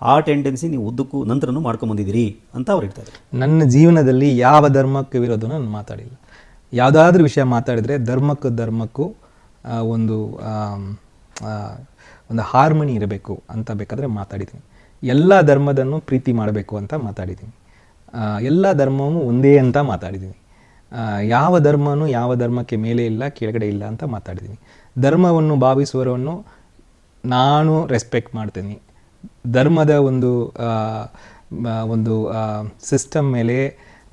ಆ ಟೆಂಡೆನ್ಸಿ ನೀವು ಉದ್ದಕ್ಕೂ ನಂತರನೂ ಮಾಡ್ಕೊಂಬಂದಿದ್ದೀರಿ ಅಂತ ಅವ್ರು ಹೇಳ್ತಾರೆ ನನ್ನ ಜೀವನದಲ್ಲಿ ಯಾವ ಧರ್ಮಕ್ಕೆ ವಿರೋಧ ನಾನು ಮಾತಾಡಿಲ್ಲ. ಯಾವುದಾದ್ರೂ ವಿಷಯ ಮಾತಾಡಿದರೆ ಧರ್ಮಕ್ಕೂ ಧರ್ಮಕ್ಕೂ ಒಂದು ಒಂದು ಹಾರ್ಮನಿ ಇರಬೇಕು ಅಂತ ಬೇಕಾದರೆ ಮಾತಾಡಿದ್ದೀನಿ. ಎಲ್ಲ ಧರ್ಮದನ್ನು ಪ್ರೀತಿ ಮಾಡಬೇಕು ಅಂತ ಮಾತಾಡಿದ್ದೀನಿ. ಎಲ್ಲ ಧರ್ಮವೂ ಒಂದೇ ಅಂತ ಮಾತಾಡಿದ್ದೀನಿ. ಯಾವ ಧರ್ಮನೂ ಯಾವ ಧರ್ಮಕ್ಕೆ ಮೇಲೆ ಇಲ್ಲ, ಕೆಳಗಡೆ ಇಲ್ಲ ಅಂತ ಮಾತಾಡಿದ್ದೀನಿ. ಧರ್ಮವನ್ನು ಭಾವಿಸುವವರನ್ನು ನಾನು ರೆಸ್ಪೆಕ್ಟ್ ಮಾಡ್ತೀನಿ. ಧರ್ಮದ ಒಂದು ಒಂದು ಸಿಸ್ಟಮ್ ಮೇಲೆ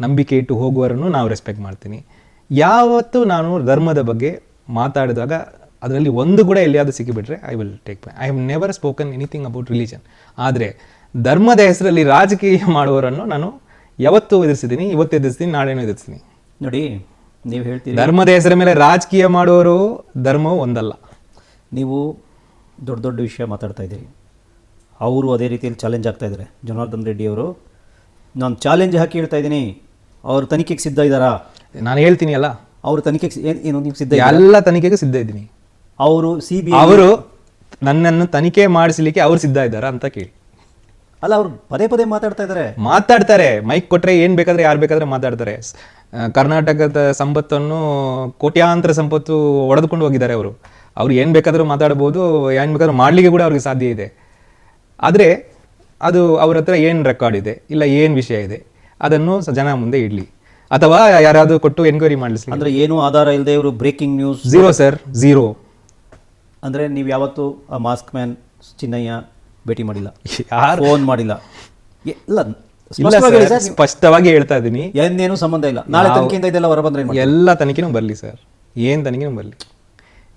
ನಂಬಿಕೆ ಇಟ್ಟು ಹೋಗುವವರನ್ನು ನಾವು ರೆಸ್ಪೆಕ್ಟ್ ಮಾಡ್ತೀನಿ. ಯಾವತ್ತೂ ನಾನು ಧರ್ಮದ ಬಗ್ಗೆ ಮಾತಾಡಿದಾಗ ಅದರಲ್ಲಿ ಒಂದು ಕೂಡ ಎಲ್ಲಿಯಾದರೂ ಸಿಕ್ಕಿಬಿಟ್ರೆ I will take my I have never spoken anything about religion ಆದರೆ ಧರ್ಮದ ಹೆಸರಲ್ಲಿ ರಾಜಕೀಯ ಮಾಡುವವರನ್ನು ನಾನು ಯಾವತ್ತೂ ಎದುರಿಸಿದ್ದೀನಿ ಇವತ್ತು ಎದುರಿಸ್ತೀನಿ ನಾಳೆನೂ ಎದುರಿಸ್ತೀನಿ. ನೋಡಿ ನೀವು ಹೇಳ್ತೀರಿ ಧರ್ಮದ ಹೆಸರ ಮೇಲೆ ರಾಜಕೀಯ ಮಾಡುವವರು ಧರ್ಮ ಒಂದಲ್ಲ. ನೀವು ದೊಡ್ಡ ದೊಡ್ಡ ವಿಷಯ ಮಾತಾಡ್ತಾ ಇದ್ದೀರಿ. ಅವರು ಅದೇ ರೀತಿಯಲ್ಲಿ ಚಾಲೆಂಜ್ ಆಗ್ತಾ ಇದ್ದಾರೆ. ಜನಾರ್ದನ್ ರೆಡ್ಡಿ ಅವರು ನಾನು ಚಾಲೆಂಜ್ ಹಾಕಿ ಹೇಳ್ತಾ ಇದ್ದೀನಿ. ಅವರು ತನಿಖೆಗೆ ಸಿದ್ಧ ಇದ್ದಾರಾ? ನಾನು ಹೇಳ್ತೀನಿ ಅಲ್ಲ. ಅವರು ತನಿಖೆಗೆ ಏನು ಏನು ನೀವು ಸಿದ್ಧ ಎಲ್ಲ ತನಿಖೆಗೆ ಸಿದ್ಧ ಇದ್ದೀನಿ. ಅವರು ಸಿ ಬಿ ಅವರು ನನ್ನನ್ನು ತನಿಖೆ ಮಾಡಿಸಲಿಕ್ಕೆ ಅವ್ರು ಸಿದ್ಧ ಇದ್ದಾರಾ ಅಂತ ಕೇಳಿ. ಅಲ್ಲ ಅವ್ರು ಪದೇ ಪದೇ ಮಾತಾಡ್ತಾ ಇದ್ದಾರೆ. ಮಾತಾಡ್ತಾರೆ. ಮೈಕ್ ಕೊಟ್ರೆ ಏನ್ ಬೇಕಾದ್ರೆ ಯಾರು ಬೇಕಾದ್ರೆ ಮಾತಾಡ್ತಾರೆ. ಕರ್ನಾಟಕದ ಸಂಪತ್ತನ್ನು ಕೋಟ್ಯಾಂತರ ಸಂಪತ್ತು ಒಡೆದುಕೊಂಡು ಹೋಗಿದ್ದಾರೆ ಅವರು. ಅವ್ರು ಏನ್ ಬೇಕಾದ್ರೂ ಮಾತಾಡ್ಬೋದು ಏನ್ ಬೇಕಾದ್ರೂ ಮಾಡ್ಲಿಕ್ಕೆ ಕೂಡ ಅವ್ರಿಗೆ ಸಾಧ್ಯ ಇದೆ. ಆದ್ರೆ ಅದು ಅವ್ರ ಹತ್ರ ಏನ್ ರೆಕಾರ್ಡ್ ಇದೆ ಇಲ್ಲ ಏನ್ ವಿಷಯ ಇದೆ ಅದನ್ನು ಜನ ಮುಂದೆ ಇಡ್ಲಿ. ಅಥವಾ ಯಾರಾದರೂ ಕೊಟ್ಟು ಎನ್ಕ್ವೈರಿ ಮಾಡಿಸ್ಲಿ ಅಂದ್ರೆ ಏನೂ ಆಧಾರ ಇಲ್ಲದೆ ಇವರು breaking news zero sir zero ಅಂದ್ರೆ ನೀವು ಯಾವತ್ತು ಆ ಮಾಸ್ಕ್ ಮ್ಯಾನ್ ಚಿನ್ನಯ್ಯ ಭೇಟಿ ಮಾಡಿಲ್ಲ. ಯಾರು? ಫೋನ್ ಮಾಡಿಲ್ಲ. ಎ- ಇಲ್ಲ. ಇಲ್ಲ ಸ್ಪಷ್ಟವಾಗಿ ಹೇಳಿ ಸರ್ ಸರ್ ಸ್ಪಷ್ಟವಾಗಿ ಹೇಳ್ತಾ ಇದ್ದೀನಿ ಏನೇನು ಸಂಬಂಧ ಇಲ್ಲ. ನಾಳೆ ತನಿಖೆಯಿಂದ ಇದೆಲ್ಲ ಹೊರ ಬಂದ್ರೆ ಏನ್? ಎಲ್ಲ ತನಿಖೆನೂ ಬರಲಿ ಸರ್. ಏನು ತನಿಖೆನೂ ಬರಲಿ.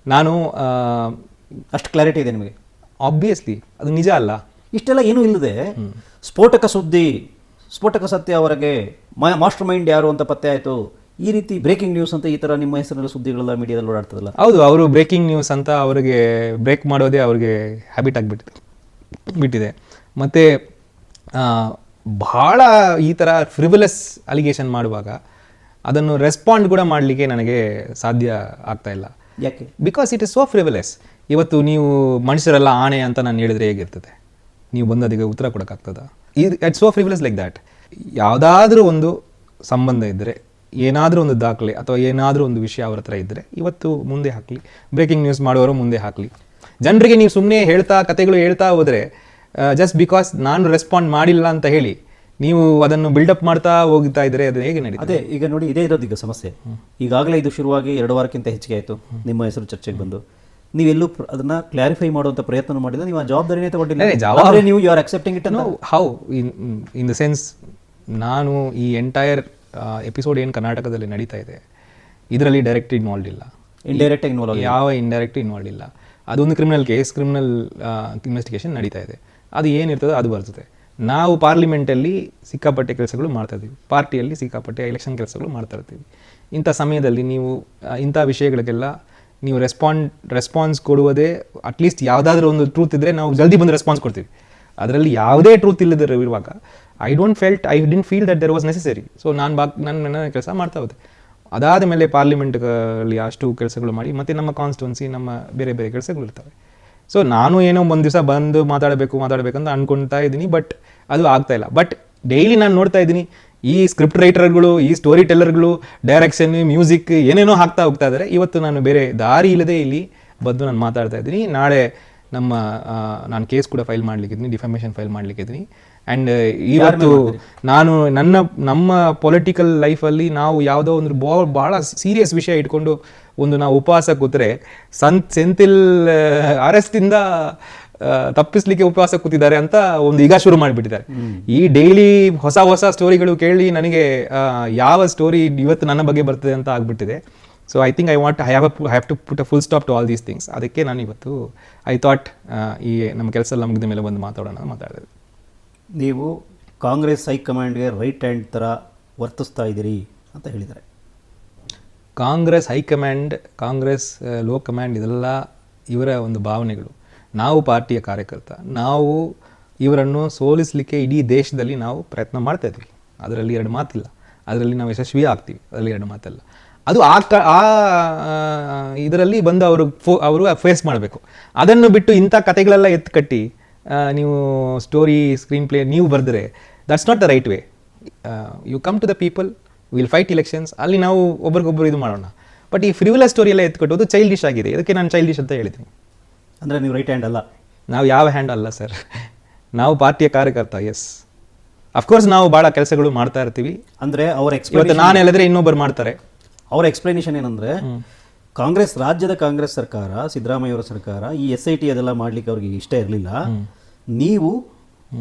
ನಾನು ಅಷ್ಟು ಕ್ಲಾರಿಟಿ ಇದೆ ನಿಮಗೆ? ಆಬ್ವಿಯಸ್ಲಿ ಅದು ನಿಜ ಅಲ್ಲ. ಇಷ್ಟೆಲ್ಲ ಏನೂ ಇಲ್ಲದೆ ಸ್ಫೋಟಕ ಸುದ್ದಿ ಸ್ಫೋಟಕ ಸತ್ಯ ಅವರಿಗೆ ಮಾಸ್ಟರ್ ಮೈಂಡ್ ಯಾರು ಅಂತ ಪತ್ತೆ ಆಯಿತು. ಈ ರೀತಿ ಬ್ರೇಕಿಂಗ್ ನ್ಯೂಸ್ ಅಂತ ಈ ಥರ ನಿಮ್ಮ ಹೆಸರಲ್ಲಿ ಸುದ್ದಿಗಳೆಲ್ಲ ಮೀಡಿಯಾದಲ್ಲಿ ಓಡಾಡ್ತದಲ್ಲ? ಹೌದು ಅವರು ಬ್ರೇಕಿಂಗ್ ನ್ಯೂಸ್ ಅಂತ ಅವರಿಗೆ ಬ್ರೇಕ್ ಮಾಡೋದೇ ಅವ್ರಿಗೆ ಹ್ಯಾಬಿಟ್ ಆಗಿಬಿಟ್ಟಿದೆ ಬಿಟ್ಟಿದೆ. ಮತ್ತು ಬಹಳ ಈ ಥರ ಫ್ರಿವಲಸ್ ಅಲಿಗೇಷನ್ ಮಾಡುವಾಗ ಅದನ್ನು ರೆಸ್ಪಾಂಡ್ ಕೂಡ ಮಾಡಲಿಕ್ಕೆ ನನಗೆ ಸಾಧ್ಯ ಆಗ್ತಾ ಇಲ್ಲ. ಯಾಕೆ? Because it is so frivolous ಇವತ್ತು ನೀವು ಮನುಷ್ಯರೆಲ್ಲ ಆಣೆ ಅಂತ ನಾನು ಹೇಳಿದ್ರೆ ಹೇಗಿರ್ತದೆ? ನೀವು ಬಂದು ಅದಕ್ಕೆ ಉತ್ತರ ಕೊಡೋಕ್ಕಾಗ್ತದ? ಇದು it's so frivolous like that ಯಾವುದಾದ್ರೂ ಒಂದು ಸಂಬಂಧ ಇದ್ದರೆ ಏನಾದರೂ ಒಂದು ದಾಖಲೆ ಅಥವಾ ಏನಾದರೂ ಒಂದು ವಿಷಯ ಅವ್ರ ಹತ್ರ ಇದ್ದರೆ ಇವತ್ತು ಮುಂದೆ ಹಾಕಲಿ. ಬ್ರೇಕಿಂಗ್ ನ್ಯೂಸ್ ಮಾಡೋರು ಮುಂದೆ ಹಾಕಲಿ. ಜನರಿಗೆ ನೀವು ಸುಮ್ಮನೆ ಹೇಳ್ತಾ ಕತೆಗಳು ಹೇಳ್ತಾ ಹೋದರೆ ಜಸ್ಟ್ ಬಿಕಾಸ್ ನಾನು ರೆಸ್ಪಾಂಡ್ ಮಾಡಿಲ್ಲ ಅಂತ ಹೇಳಿ ನೀವು ಅದನ್ನು ಬಿಲ್ಡಪ್ ಮಾಡ್ತಾ ಹೋಗ್ತಾ ಇದ್ರೆ ಅದು ಹೇಗೆ ನಡೀತದೆ? ಅದೇ ಈಗ ನೋಡಿ ಇದೇ ಇರೋದು ಈಗ ಸಮಸ್ಯೆ. ಈಗಾಗಲೇ ಇದು ಶುರುವಾಗಿ ಎರಡು ವಾರಕ್ಕಿಂತ ಹೆಚ್ಚಿಗೆ ಆಯಿತು. ನಿಮ್ಮ ಹೆಸರು ಚರ್ಚೆಗೆ ಬಂದು. ನೀವೆಲ್ಲೂ ಅದನ್ನ ಕ್ಲಾರಿಫೈ ಮಾಡುವಂತ ಪ್ರಯತ್ನ ಮಾಡಿದ್ರೆ ನೀವು ಆ ಜವಾಬ್ದಾರಿನೇ ತಗೊಂಡಿಲ್ಲ. ಜವಾಬ್ದಾರಿ ನೀವು you are accepting it how in in the sense ನಾನು ಈ ಎಂಟೈರ್ ಎಪಿಸೋಡ್ ಏನು ಕರ್ನಾಟಕದಲ್ಲಿ ನಡೀತಾ ಇದೆ ಇದರಲ್ಲಿ ಡೈರೆಕ್ಟ್ ಇನ್ವಾಲ್ವ್ ಇಲ್ಲ. ಇಂಡೈರೆಕ್ಟ್ ಇನ್ವಾಲ್ವ್ ಯಾವ ಇಂಡೈರೆಕ್ಟ್ ಇನ್ವಾಲ್ವ್ ಇಲ್ಲ. ಅದೊಂದು ಕ್ರಿಮಿನಲ್ ಕೇಸ್ ಕ್ರಿಮಿನಲ್ ಇನ್ವೆಸ್ಟಿಗೇಷನ್ ನಡೀತಾ ಇದೆ. ಅದು ಏನಿರ್ತದೋ ಅದು ಬರ್ತದೆ. ನಾವು ಪಾರ್ಲಿಮೆಂಟಲ್ಲಿ ಸಿಕ್ಕಾಪಟ್ಟೆ ಕೆಲಸಗಳು ಮಾಡ್ತಾ ಇದ್ದೀವಿ. ಪಾರ್ಟಿಯಲ್ಲಿ ಸಿಕ್ಕಾಪಟ್ಟೆ ಎಲೆಕ್ಷನ್ ಕೆಲಸಗಳು ಮಾಡ್ತಾ ಇರ್ತೀವಿ. ಇಂಥ ಸಮಯದಲ್ಲಿ ನೀವು ಇಂಥ ವಿಷಯಗಳಿಗೆಲ್ಲ ನೀವು ರೆಸ್ಪಾಂಡ್ ರೆಸ್ಪಾನ್ಸ್ ಕೊಡುವುದೇ ಅಟ್ಲೀಸ್ಟ್ ಯಾವುದಾದ್ರೂ ಒಂದು ಟ್ರೂತ್ ಇದ್ದರೆ ನಾವು ಜಲ್ದಿ ಬಂದು ರೆಸ್ಪಾನ್ಸ್ ಕೊಡ್ತೀವಿ. ಅದರಲ್ಲಿ ಯಾವುದೇ ಟ್ರೂತ್ ಇಲ್ಲದಿರುವಾಗ ಇರುವಾಗ I don't felt I didn't feel that there was necessary so ನಾನು ಬಾ, ನಾನು, ನನ್ನ ಕೆಲಸ ಮಾಡ್ತಾ ಹೋದೆ. ಅದಾದ ಮೇಲೆ ಪಾರ್ಲಿಮೆಂಟ್ಗಳಲ್ಲಿ ಅಷ್ಟು ಕೆಲಸಗಳು ಮಾಡಿ, ಮತ್ತು ನಮ್ಮ ಕಾನ್ಸ್ಟಿಟ್ಯೂನ್ಸಿ ನಮ್ಮ ಬೇರೆ ಬೇರೆ ಕೆಲಸಗಳು ಇರ್ತವೆ. ಸೊ ನಾನು ಏನೋ ಒಂದು ದಿವಸ ಬಂದು ಮಾತಾಡಬೇಕು ಮಾತಾಡಬೇಕಂತ ಅಂದ್ಕೊಳ್ತಾ ಇದ್ದೀನಿ ಬಟ್ ಅದು ಆಗ್ತಾ ಇಲ್ಲ. ಬಟ್ ಡೈಲಿ ನಾನು ನೋಡ್ತಾ ಇದ್ದೀನಿ, ಈ ಸ್ಕ್ರಿಪ್ಟ್ ರೈಟರ್ಗಳು ಈ ಸ್ಟೋರಿ ಟೆಲ್ಲರ್ಗಳು ಡೈರೆಕ್ಷನ್ ಮ್ಯೂಸಿಕ್ ಏನೇನೋ ಹಾಕ್ತಾ ಹೋಗ್ತಾ ಇದ್ದಾರೆ. ಇವತ್ತು ನಾನು ಬೇರೆ ದಾರಿ ಇಲ್ಲದೆ ಇಲ್ಲಿ ಬಂದು ನಾನು ಮಾತಾಡ್ತಾ ಇದ್ದೀನಿ. ನಾಳೆ ನಮ್ಮ ನಾನು ಕೇಸ್ ಕೂಡ ಫೈಲ್ ಮಾಡಲಿಕ್ಕಿದ್ದೀನಿ ಡಿಫಾಮೇಷನ್ ಫೈಲ್ ಮಾಡ್ಲಿಕ್ಕಿದ್ದೀನಿ. ಆ್ಯಂಡ್ ಇವತ್ತು ನಾನು ನನ್ನ ನಮ್ಮ ಪೊಲಿಟಿಕಲ್ ಲೈಫಲ್ಲಿ ನಾವು ಯಾವುದೋ ಒಂದು ಬಾ ಭಾಳ ಸೀರಿಯಸ್ ವಿಷಯ ಇಟ್ಕೊಂಡು ಒಂದು ನಾವು ಉಪವಾಸ ಕೂತ್ರೆ ಸಂತ್ ಸೆಂತಿಲ್ ಅರೆಸ್ಟಿಂದ ತಪ್ಪಿಸ್ಲಿಕ್ಕೆ ಉಪವಾಸ ಕೂತಿದ್ದಾರೆ ಅಂತ ಒಂದು ಈಗ ಶುರು ಮಾಡಿಬಿಟ್ಟಿದ್ದಾರೆ. ಈ ಡೈಲಿ ಹೊಸ ಹೊಸ ಸ್ಟೋರಿಗಳು ಕೇಳಿ ನನಗೆ ಯಾವ ಸ್ಟೋರಿ ಇವತ್ತು ನನ್ನ ಬಗ್ಗೆ ಬರ್ತದೆ ಅಂತ ಆಗ್ಬಿಟ್ಟಿದೆ. So I think I want I have have to put a full stop to all these things ಅದಕ್ಕೆ ನಾನು ಇವತ್ತು ಐ ಥಾಟ್ ಈ ನಮ್ಮ ಕೆಲಸ ಎಲ್ಲ ಮುಗಿದ ಮೇಲೆ ಬಂದು ಮಾತಾಡೋಣ ಮಾತಾಡಿದೆ. ನೀವು ಕಾಂಗ್ರೆಸ್ ಹೈಕಮಾಂಡ್ಗೆ ರೈಟ್ ಹ್ಯಾಂಡ್ ಥರ ವರ್ತಿಸ್ತಾ ಇದ್ದೀರಿ ಅಂತ ಹೇಳಿದ್ದಾರೆ. Congress high command, Congress low command ಇದೆಲ್ಲ ಇವರ ಒಂದು ಭಾವನೆಗಳು. ನಾವು ಪಾರ್ಟಿಯ ಕಾರ್ಯಕರ್ತ, ನಾವು ಇವರನ್ನು ಸೋಲಿಸಲಿಕ್ಕೆ ಇಡೀ ದೇಶದಲ್ಲಿ ನಾವು ಪ್ರಯತ್ನ ಮಾಡ್ತಾ ಇದ್ವಿ. ಅದರಲ್ಲಿ ಎರಡು ಮಾತಿಲ್ಲ. ಅದರಲ್ಲಿ ನಾವು ಯಶಸ್ವಿ ಆಗ್ತೀವಿ. ಅದರಲ್ಲಿ ಎರಡು ಮಾತಲ್ಲ. ಅದು ಆ ಕ ಆ, ಇದರಲ್ಲಿ ಬಂದು ಅವರು ಫೋ, ಅವರು ಫೇಸ್ ಮಾಡಬೇಕು. ಅದನ್ನು ಬಿಟ್ಟು ಇಂಥ ಕತೆಗಳೆಲ್ಲ ಎತ್ತು ಕಟ್ಟಿ ನೀವು ಸ್ಟೋರಿ ಸ್ಕ್ರೀನ್ ಪ್ಲೇ ನೀವು ಬರೆದ್ರೆ that's not the right way you come to the people will fight elections ಅಲ್ಲಿ ನಾವು ಒಬ್ರಿಗೊಬ್ಬರು ಇದು ಮಾಡೋಣ. ಬಟ್ ಈ ಫ್ರಿವಿಲ ಸ್ಟೋರಿ ಎಲ್ಲ ಎತ್ಕೊಟ್ಟೋದು ಚೈಲ್ಡಿಶ್ ಆಗಿದೆ. ಇದಕ್ಕೆ ನಾನು ಚೈಲ್ಡಿಶ್ ಅಂತ ಹೇಳಿದ್ದೀನಿ. ಅಂದರೆ ನೀವು ರೈಟ್ ಹ್ಯಾಂಡ್ ಅಲ್ಲ? ನಾವು ಯಾವ ಹ್ಯಾಂಡ್ ಅಲ್ಲ ಸರ್ ನಾವು ಪಾರ್ಟಿಯ ಕಾರ್ಯಕರ್ತ ಎಸ್ ಅಫ್ಕೋರ್ಸ್ ನಾವು ಭಾಳ ಕೆಲಸಗಳು ಮಾಡ್ತಾ ಇರ್ತೀವಿ. ಅಂದರೆ ಅವ್ರ ಎಕ್ಸ್ಪ್ಲೇನ್ ನಾನು ಹೇಳಿದ್ರೆ ಇನ್ನೊಬ್ಬರು ಮಾಡ್ತಾರೆ. ಅವ್ರ ಎಕ್ಸ್ಪ್ಲನೇಷನ್ ಏನಂದರೆ ಕಾಂಗ್ರೆಸ್ ರಾಜ್ಯದ ಕಾಂಗ್ರೆಸ್ ಸರ್ಕಾರ ಸಿದ್ದರಾಮಯ್ಯವರ ಸರ್ಕಾರ ಈ ಎಸ್ ಐ ಟಿ ಅದೆಲ್ಲ ಮಾಡ್ಲಿಕ್ಕೆ ಅವ್ರಿಗೆ ಇಷ್ಟ ಇರಲಿಲ್ಲ. ನೀವು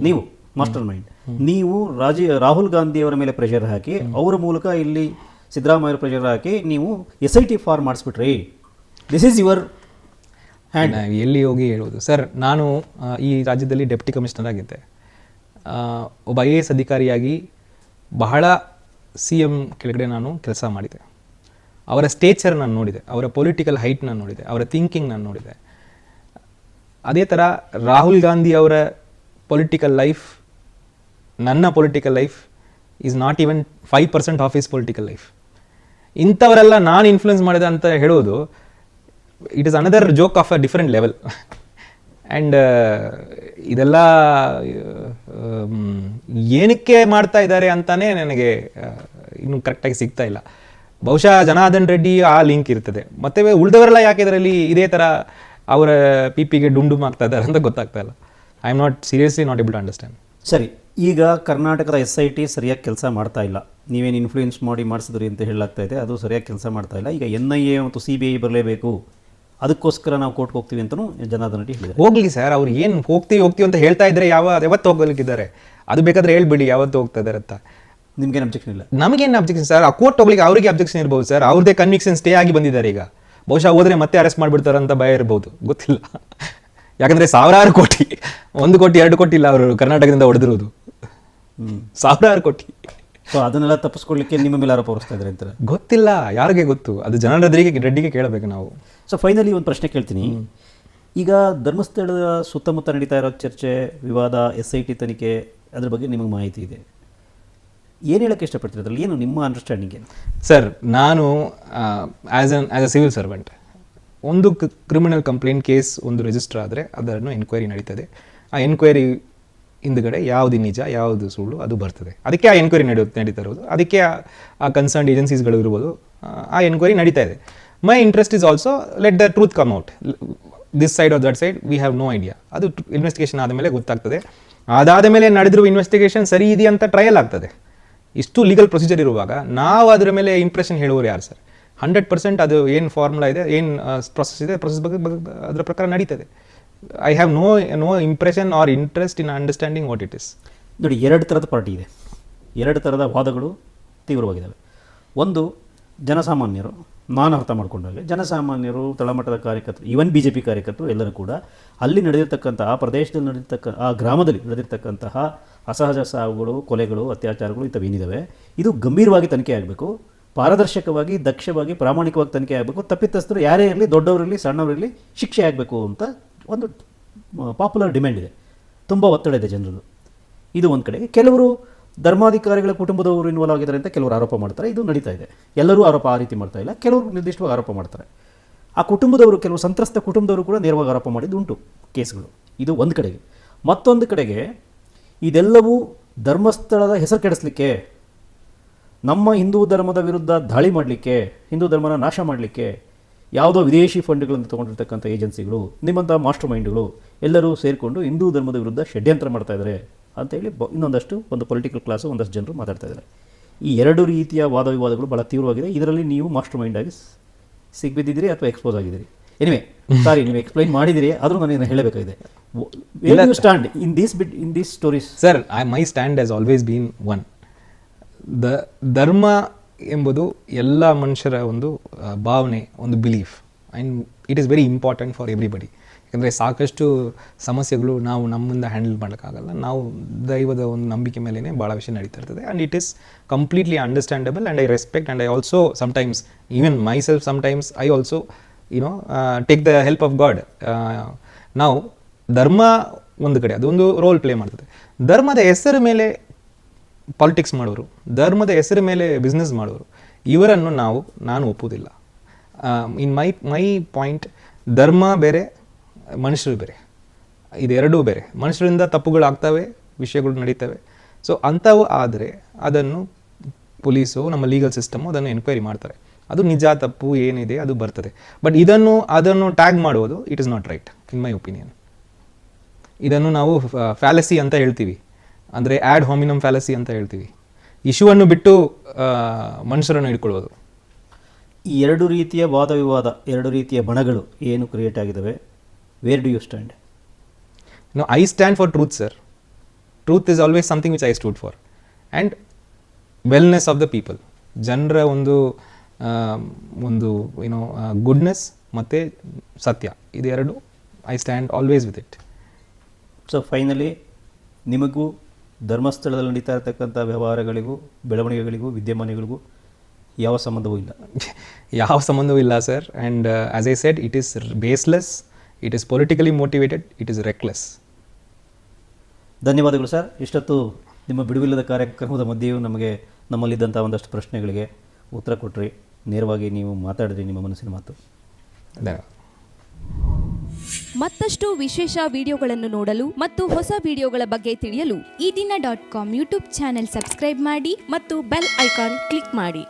ನೀವು ಮಾಸ್ಟರ್ ಮೈಂಡ್ ನೀವು ರಾಜಿ, ರಾಹುಲ್ ಗಾಂಧಿಯವರ ಮೇಲೆ ಪ್ರೆಷರ್ ಹಾಕಿ, ಅವರ ಮೂಲಕ ಇಲ್ಲಿ ಸಿದ್ದರಾಮಯ್ಯ ಪ್ರೆಷರ್ ಹಾಕಿ ನೀವು ಎಸ್ ಐ ಟಿ ಫಾರ್ ಮಾಡಿಸ್ಬಿಟ್ರಿ. ದಿಸ್ ಈಸ್ ಯುವರ್ ಹ್ಯಾಂಡ್ ಎಲ್ಲಿ ಹೋಗಿ ಹೇಳೋದು? ಸರ್ ನಾನು ಈ ರಾಜ್ಯದಲ್ಲಿ ಡೆಪ್ಟಿ ಕಮಿಷನರ್ ಆಗಿದ್ದೆ. ಒಬ್ಬ ಐ ಎ ಎಸ್ ಅಧಿಕಾರಿಯಾಗಿ ಬಹಳ ಸಿ ಎಂ ಕೆಳಗಡೆ ನಾನು ಕೆಲಸ ಮಾಡಿದೆ. ಅವರ ಸ್ಟೇಚರ್ ನಾನು ನೋಡಿದೆ. ಅವರ ಪೊಲಿಟಿಕಲ್ ಹೈಟ್ ನಾನು ನೋಡಿದೆ. ಅವರ ಥಿಂಕಿಂಗ್ ನಾನು ನೋಡಿದೆ. ಅದೇ ಥರ ರಾಹುಲ್ ಗಾಂಧಿ ಅವರ ಪೊಲಿಟಿಕಲ್ ಲೈಫ್ ನನ್ನ political life is not even five percent of is political life ಇಂಥವರೆಲ್ಲ ನಾನು ಇನ್ಫ್ಲುಯೆನ್ಸ್ ಮಾಡಿದೆ ಅಂತ ಹೇಳೋದು it is another joke of a different level and ಇದೆಲ್ಲ ಏನಕ್ಕೆ ಮಾಡ್ತಾ ಇದ್ದಾರೆ ಅಂತಾನೆ ನನಗೆ ಆ, ಇನ್ನೂ ಕರೆಕ್ಟಾಗಿ ಸಿಗ್ತಾ ಇಲ್ಲ. ಬಹುಶಃ ಜನಾರ್ದನ್ ರೆಡ್ಡಿ ಆ ಲಿಂಕ್ ಇರ್ತದೆ. ಮತ್ತೆ ಉಳಿದವರೆಲ್ಲ ಯಾಕೆ ಇದರಲ್ಲಿ ಇದೇ ಥರ ಅವರ ಪಿ ಪಿಗೆ ಡುಂಡುಮ್ ಆಗ್ತಾ ಇದ್ದಾರೆ ಅಂತ ಗೊತ್ತಾಗ್ತಾ ಇಲ್ಲ. I am not seriously not able to understand ಸರಿ ಈಗ ಕರ್ನಾಟಕದ ಎಸ್ ಐ ಟಿ ಸರಿಯಾಗಿ ಕೆಲಸ ಮಾಡ್ತಾ ಇಲ್ಲ. ನೀವೇನು ಇನ್ಫ್ಲೂಯೆನ್ಸ್ ಮಾಡಿ ಮಾಡಿಸಿದ್ರಿ ಅಂತ ಹೇಳಾಗ್ತಾ ಇದೆ ಅದು ಸರಿಯಾಗಿ ಕೆಲಸ ಮಾಡ್ತಾ ಇಲ್ಲ. ಈಗ ಎನ್ ಐ ಎ ಮತ್ತು ಸಿ ಬಿ ಐ ಬರಲೇಬೇಕು. ಅದಕ್ಕೋಸ್ಕರ ನಾವು ಕೋರ್ಟ್ಗೆ ಹೋಗ್ತೀವಿ ಅಂತಲೂ ಜನಾರ್ದನ್ ರೆಡ್ಡಿ ಹೇಳಿದ್ದಾರೆ. ಹೋಗ್ಲಿ ಸರ್ ಅವ್ರು ಏನು ಹೋಗ್ತೀವಿ ಹೋಗ್ತೀವಿ ಅಂತ ಹೇಳ್ತಾ ಇದ್ದರೆ ಯಾವ ಯಾವತ್ತು ಹೋಗಲಿಕ್ಕಿದ್ದಾರೆ? ಅದು ಬೇಕಾದ್ರೆ ಹೇಳ್ಬಿಡಿ ಯಾವತ್ತು ಹೋಗ್ತಾ ಇದ್ದಾರೆ ಅಂತ. ನಿಮ್ಗೇನು ಅಬ್ಜೆಕ್ಷನ್ ಇಲ್ಲ? ನಮಗೇನು ಅಬ್ಜೆಕ್ಷನ್ ಸರ್? ಆ ಕೋರ್ಟ್ ಹೋಗ್ಲಿಕ್ಕೆ ಅವರಿಗೆ ಅಬ್ಜೆಕ್ಷನ್ ಇರ್ಬೋದು ಸರ್. ಅವ್ರದೇ ಕನ್ವಿಕ್ಷನ್ ಸ್ಟೇ ಆಗಿ ಬಂದಿದ್ದಾರೆ ಈಗ. ಬಹುಶಃ ಹೋದ್ರೆ ಮತ್ತೆ ಅರೆಸ್ಟ್ ಮಾಡಿಬಿಡ್ತಾರೆ ಅಂತ ಭಯ ಇರ್ಬೋದು. ಗೊತ್ತಿಲ್ಲ. ಯಾಕಂದ್ರೆ ಸಾವಿರಾರು ಕೋಟಿ ಒಂದು ಕೋಟಿ ಎರಡು ಕೋಟಿ ಇಲ್ಲ ಅವರು ಕರ್ನಾಟಕದಿಂದ ಹೊಡೆದಿರೋದು. ಸಾವಿರಾರು ಕೋಟಿ. ಸೊ ಅದನ್ನೆಲ್ಲ ತಪ್ಪಿಸ್ಕೊಳ್ಳಿಕ್ಕೆ ನಿಮ್ಮ ಮೇಲೆ ಆರೋಪ ಹೊರಿಸ್ತಾ ಇದ್ದಾರೆ ಅಂತಾರೆ. ಗೊತ್ತಿಲ್ಲ ಯಾರಿಗೆ ಗೊತ್ತು? ಅದು ಜನರದ್ರಿಗೆ ರೆಡ್ಡಿಗೆ ಕೇಳಬೇಕು ನಾವು. ಸೊ ಫೈನಲಿ ಒಂದು ಪ್ರಶ್ನೆ ಕೇಳ್ತೀನಿ. ಈಗ ಧರ್ಮಸ್ಥಳದ ಸುತ್ತಮುತ್ತ ನಡೀತಾ ಇರೋ ಚರ್ಚೆ ವಿವಾದ ಎಸ್ ಐ ಟಿ ತನಿಖೆ ಅದ್ರ ಬಗ್ಗೆ ನಿಮಗೆ ಮಾಹಿತಿ ಇದೆ. ಏನು ಹೇಳಕ್ಕೆ ಇಷ್ಟಪಡ್ತೀರಿ? ಅದರಲ್ಲಿ ಏನು ನಿಮ್ಮ ಅಂಡರ್ಸ್ಟ್ಯಾಂಡಿಂಗ್ ಏನು? ಸರ್ ನಾನು as an as a civil servant ಒಂದು ಕ್ರಿಮಿನಲ್ ಕಂಪ್ಲೇಂಟ್ ಕೇಸ್ ಒಂದು ರಿಜಿಸ್ಟರ್ ಆದರೆ ಅದನ್ನು ಎನ್ಕ್ವೈರಿ ನಡೀತದೆ. ಆ ಎನ್ಕ್ವೈರಿ ಹಿಂದ್ಗಡೆ ಯಾವುದು ನಿಜ ಯಾವುದು ಸುಳ್ಳು ಅದು ಬರ್ತದೆ. ಅದಕ್ಕೆ ಆ ಎನ್ಕ್ವೈರಿ ನಡೆಯೋ ನಡೀತಾ ಇರೋದು. ಅದಕ್ಕೆ ಆ- ಕನ್ಸರ್ನ್ ಏಜೆನ್ಸೀಸ್ಗಳು ಇರ್ಬೋದು ಆ, ಆ ಎನ್ಕ್ವೈರಿ ನಡೀತಾ ಇದೆ. My interest is also let the truth come out this side of that side we have no idea ಅದು ಇನ್ವೆಸ್ಟಿಗೇಷನ್ ಆದಮೇಲೆ ಗೊತ್ತಾಗ್ತದೆ. ಅದಾದ ಮೇಲೆ ನಡೆದಿರುವ ಇನ್ವೆಸ್ಟಿಗೇಷನ್ ಸರಿ ಇದೆಯಾ ಅಂತ ಟ್ರಯಲ್ ಆಗ್ತದೆ. ಇಷ್ಟು ಲೀಗಲ್ ಪ್ರೊಸೀಜರ್ ಇರುವಾಗ ನಾವು ಅದರ ಮೇಲೆ ಇಂಪ್ರೆಷನ್ ಹೇಳುವರು ಯಾರು ಸರ್? ಹಂಡ್ರೆಡ್ ಪರ್ಸೆಂಟ್ ಅದು ಏನು ಫಾರ್ಮುಲಾ ಇದೆ, ಏನು ಪ್ರೊಸೆಸ್ ಇದೆ ಪ್ರೊಸೆಸ್ ಬಗ್ಗೆ ಅದರ ಪ್ರಕಾರ ನಡೀತದೆ. I have no no impression or interest in understanding what it is ನೋಡಿ, ಎರಡು ಥರದ ಪಾರ್ಟಿ ಇದೆ. ಎರಡು ಥರದ ವಾದಗಳು ತೀವ್ರವಾಗಿದ್ದಾವೆ. ಒಂದು, ಜನಸಾಮಾನ್ಯರು, ನಾನು ಅರ್ಥ ಮಾಡಿಕೊಂಡಾಗ ಜನಸಾಮಾನ್ಯರು, ತಳಮಟ್ಟದ ಕಾರ್ಯಕರ್ತರು ಈವನ್ ಬಿ ಜೆ ಪಿ ಕಾರ್ಯಕರ್ತರು ಎಲ್ಲರೂ ಕೂಡ ಅಲ್ಲಿ ನಡೆದಿರ್ತಕ್ಕಂಥ ಆ ಪ್ರದೇಶದಲ್ಲಿ ನಡೆದಿರ್ತಕ್ಕ, ಆ ಗ್ರಾಮದಲ್ಲಿ ನಡೆದಿರ್ತಕ್ಕಂತಹ ಅಸಹಜ ಸಾವುಗಳು, ಕೊಲೆಗಳು, ಅತ್ಯಾಚಾರಗಳು ಇಂಥವೇನಿದ್ದಾವೆ ಇದು ಗಂಭೀರವಾಗಿ ತನಿಖೆ ಆಗಬೇಕು. ಪಾರದರ್ಶಕವಾಗಿ, ದಕ್ಷವಾಗಿ, ಪ್ರಾಮಾಣಿಕವಾಗಿ ತನಿಖೆ ಆಗಬೇಕು. ತಪ್ಪಿತಸ್ಥರು ಯಾರೇ ಇರಲಿ, ದೊಡ್ಡವರಿರಲಿ, ಸಣ್ಣವರಿರಲಿ ಶಿಕ್ಷೆ ಆಗಬೇಕು ಅಂತ ಒಂದು ಪಾಪ್ಯುಲರ್ ಡಿಮ್ಯಾಂಡ್ ಇದೆ. ತುಂಬ ಒತ್ತಡ ಇದೆ ಜನರದು. ಇದು ಒಂದು ಕಡೆ. ಕೆಲವರು ಧರ್ಮಾಧಿಕಾರಿಗಳ ಕುಟುಂಬದವರು ಇನ್ವಾಲ್ವ್ ಆಗಿದ್ದಾರೆ ಅಂತ ಕೆಲವರು ಆರೋಪ ಮಾಡ್ತಾರೆ. ಇದು ನಡೀತಾ ಇದೆ. ಎಲ್ಲರೂ ಆರೋಪ ಆ ರೀತಿ ಮಾಡ್ತಾ ಇಲ್ಲ. ಕೆಲವರು ನಿರ್ದಿಷ್ಟವಾಗಿ ಆರೋಪ ಮಾಡ್ತಾರೆ. ಆ ಕುಟುಂಬದವರು, ಕೆಲವು ಸಂತ್ರಸ್ತ ಕುಟುಂಬದವರು ಕೂಡ ನೇರವಾಗಿ ಆರೋಪ ಮಾಡಿದ್ದು ಉಂಟು ಕೇಸ್ಗಳು. ಇದು ಒಂದು ಕಡೆಗೆ. ಮತ್ತೊಂದು ಕಡೆಗೆ ಇದೆಲ್ಲವೂ ಧರ್ಮಸ್ಥಳದ ಹೆಸರು ಕೆಡಿಸ್ಲಿಕ್ಕೆ, ನಮ್ಮ ಹಿಂದೂ ಧರ್ಮದ ವಿರುದ್ಧ ದಾಳಿ ಮಾಡಲಿಕ್ಕೆ, ಹಿಂದೂ ಧರ್ಮನ ನಾಶ ಮಾಡಲಿಕ್ಕೆ ಯಾವುದೋ ವಿದೇಶಿ ಫಂಡ್ಗಳನ್ನು ತೊಗೊಂಡಿರ್ತಕ್ಕಂಥ ಏಜೆನ್ಸಿಗಳು, ನಿಮ್ಮಂಥ ಮಾಸ್ಟರ್ ಮೈಂಡ್ಗಳು ಎಲ್ಲರೂ ಸೇರಿಕೊಂಡು ಹಿಂದೂ ಧರ್ಮದ ವಿರುದ್ಧ ಷಡ್ಯಂತ್ರ ಮಾಡ್ತಾ ಇದ್ದಾರೆ ಅಂತೇಳಿ ಬ ಇನ್ನೊಂದಷ್ಟು ಒಂದು ಪೊಲಿಟಿಕಲ್ ಕ್ಲಾಸು ಒಂದಷ್ಟು ಜನರು ಮಾತಾಡ್ತಾ ಇದ್ದಾರೆ. ಈ ಎರಡು ರೀತಿಯ ವಾದ ವಿವಾದಗಳು ಭಾಳ ತೀವ್ರವಾಗಿದೆ. ಇದರಲ್ಲಿ ನೀವು ಮಾಸ್ಟರ್ ಮೈಂಡಾಗಿ ಸಿಗ್ಬಿದ್ದಿದ್ದೀರಿ ಅಥವಾ ಎಕ್ಸ್ಪೋಸ್ ಆಗಿದ್ದೀರಿ? ಎನಿವೆ ಸಾರಿ ನೀವು ಎಕ್ಸ್ಪ್ಲೈನ್ ಮಾಡಿದಿರಿ ಆದರೂ ನಾನು ಹೇಳಬೇಕಾಗಿದೆ. You stand in this bit in this stories sir I my stand as always been one the ಧರ್ಮ ಎಂಬುದು ಎಲ್ಲ ಮನುಷ್ಯರ ಒಂದು ಭಾವನೆ ಒಂದು belief and it is very important for everybody ಯಾಕಂದರೆ ಸಾಕಷ್ಟು ಸಮಸ್ಯೆಗಳು ನಾವು ನಮ್ಮಿಂದ ಹ್ಯಾಂಡಲ್ ಮಾಡೋಕ್ಕಾಗಲ್ಲ ನಾವು ದೈವದ ಒಂದು ನಂಬಿಕೆ ಮೇಲೇ ಭಾಳ ವಿಷಯ ನಡೀತಾ ಇರ್ತದೆ. And it is completely understandable and I respect and I also sometimes even myself sometimes I also you know take the help of God ನಾವು ಧರ್ಮ ಒಂದು ಕಡೆ, ಅದೊಂದು ರೋಲ್ ಪ್ಲೇ ಮಾಡ್ತದೆ. ಧರ್ಮದ ಹೆಸರ ಮೇಲೆ ಪಾಲಿಟಿಕ್ಸ್ ಮಾಡೋರು, ಧರ್ಮದ ಹೆಸರ ಮೇಲೆ ಬಿಸ್ನೆಸ್ ಮಾಡೋರು, ಇವರನ್ನು ನಾವು, ನಾನು ಒಪ್ಪುವುದಿಲ್ಲ. ಇನ್ ಮೈ ಮೈ ಪಾಯಿಂಟ್ ಧರ್ಮ ಬೇರೆ, ಮನುಷ್ಯರು ಬೇರೆ. ಇದೆರಡೂ ಬೇರೆ. ಮನುಷ್ಯರಿಂದ ತಪ್ಪುಗಳಾಗ್ತವೆ ವಿಷಯಗಳು ನಡೀತವೆ. ಸೊ ಅಂಥವು ಆದರೆ, ಅದನ್ನು ಪೊಲೀಸು, ನಮ್ಮ ಲೀಗಲ್ ಸಿಸ್ಟಮು ಅದನ್ನು ಎನ್ಕ್ವೈರಿ ಮಾಡ್ತಾರೆ. ಅದು ನಿಜ ತಪ್ಪು ಏನಿದೆ ಅದು ಬರ್ತದೆ. ಬಟ್ ಇದನ್ನು ಅದನ್ನು ಟ್ಯಾಗ್ ಮಾಡುವುದು it is not right in my opinion ಇದನ್ನು ನಾವು ಫ್ಯಾಲಸಿ ಅಂತ ಹೇಳ್ತೀವಿ. ಅಂದರೆ ಆ್ಯಡ್ ಹೋಮಿನಮ್ ಫ್ಯಾಲಸಿ ಅಂತ ಹೇಳ್ತೀವಿ. ಇಶ್ಯೂವನ್ನು ಬಿಟ್ಟು ಮನುಷ್ಯರನ್ನು ಹಿಡ್ಕೊಳ್ಳೋದು ಈ ಎರಡು ರೀತಿಯ ವಾದ ವಿವಾದ ಎರಡು ರೀತಿಯ ಬಣಗಳು ಏನು ಕ್ರಿಯೇಟ್ ಆಗಿದ್ದಾವೆ? Where do you stand no I stand for truth sir truth is always something which I stood for and wellness of the people ಜನರ ಒಂದು ಒಂದು ಏನೋ ಗುಡ್ನೆಸ್ ಮತ್ತು ಸತ್ಯ. ಇದೆರಡು I stand always with it so finally ನಿಮಗೂ ಧರ್ಮಸ್ಥಳದಲ್ಲಿ ನಡೀತಾ ಇರತಕ್ಕಂಥ ವ್ಯವಹಾರಗಳಿಗೂ ಬೆಳವಣಿಗೆಗಳಿಗೂ ವಿದ್ಯಮಾನಗಳಿಗೂ ಯಾವ ಸಂಬಂಧವೂ ಇಲ್ಲ. ಯಾವ ಸಂಬಂಧವೂ ಇಲ್ಲ sir and as I said it is baseless it is politically motivated it is reckless ಧನ್ಯವಾದಗಳು ಸರ್ ಇಷ್ಟೊತ್ತು ನಿಮ್ಮ ಬಿಡುವಿಲ್ಲದ ಕಾರ್ಯಕ್ರಮದ ಮಧ್ಯೆಯೂ ನಮಗೆ ನಮ್ಮಲ್ಲಿದ್ದಂಥ ಒಂದಷ್ಟು ಪ್ರಶ್ನೆಗಳಿಗೆ ಉತ್ತರ ಕೊಟ್ಟರಿ ನೇರವಾಗಿ ನೀವು ಮಾತಾಡಿದ್ರಿ ನಿಮ್ಮ ಮನಸ್ಸಿನ ಮಾತು. ಧನ್ಯವಾದ. ಮತ್ತಷ್ಟು ವಿಶೇಷ ವಿಡಿಯೋಗಳನ್ನು ನೋಡಲು ಮತ್ತು ಹೊಸ ವಿಡಿಯೋಗಳ ಬಗ್ಗೆ ತಿಳಿಯಲು Ee Dina dot com YouTube channel subscribe ಮಾಡಿ ಮತ್ತು ಬೆಲ್ ಐಕಾನ್ ಕ್ಲಿಕ್ ಮಾಡಿ.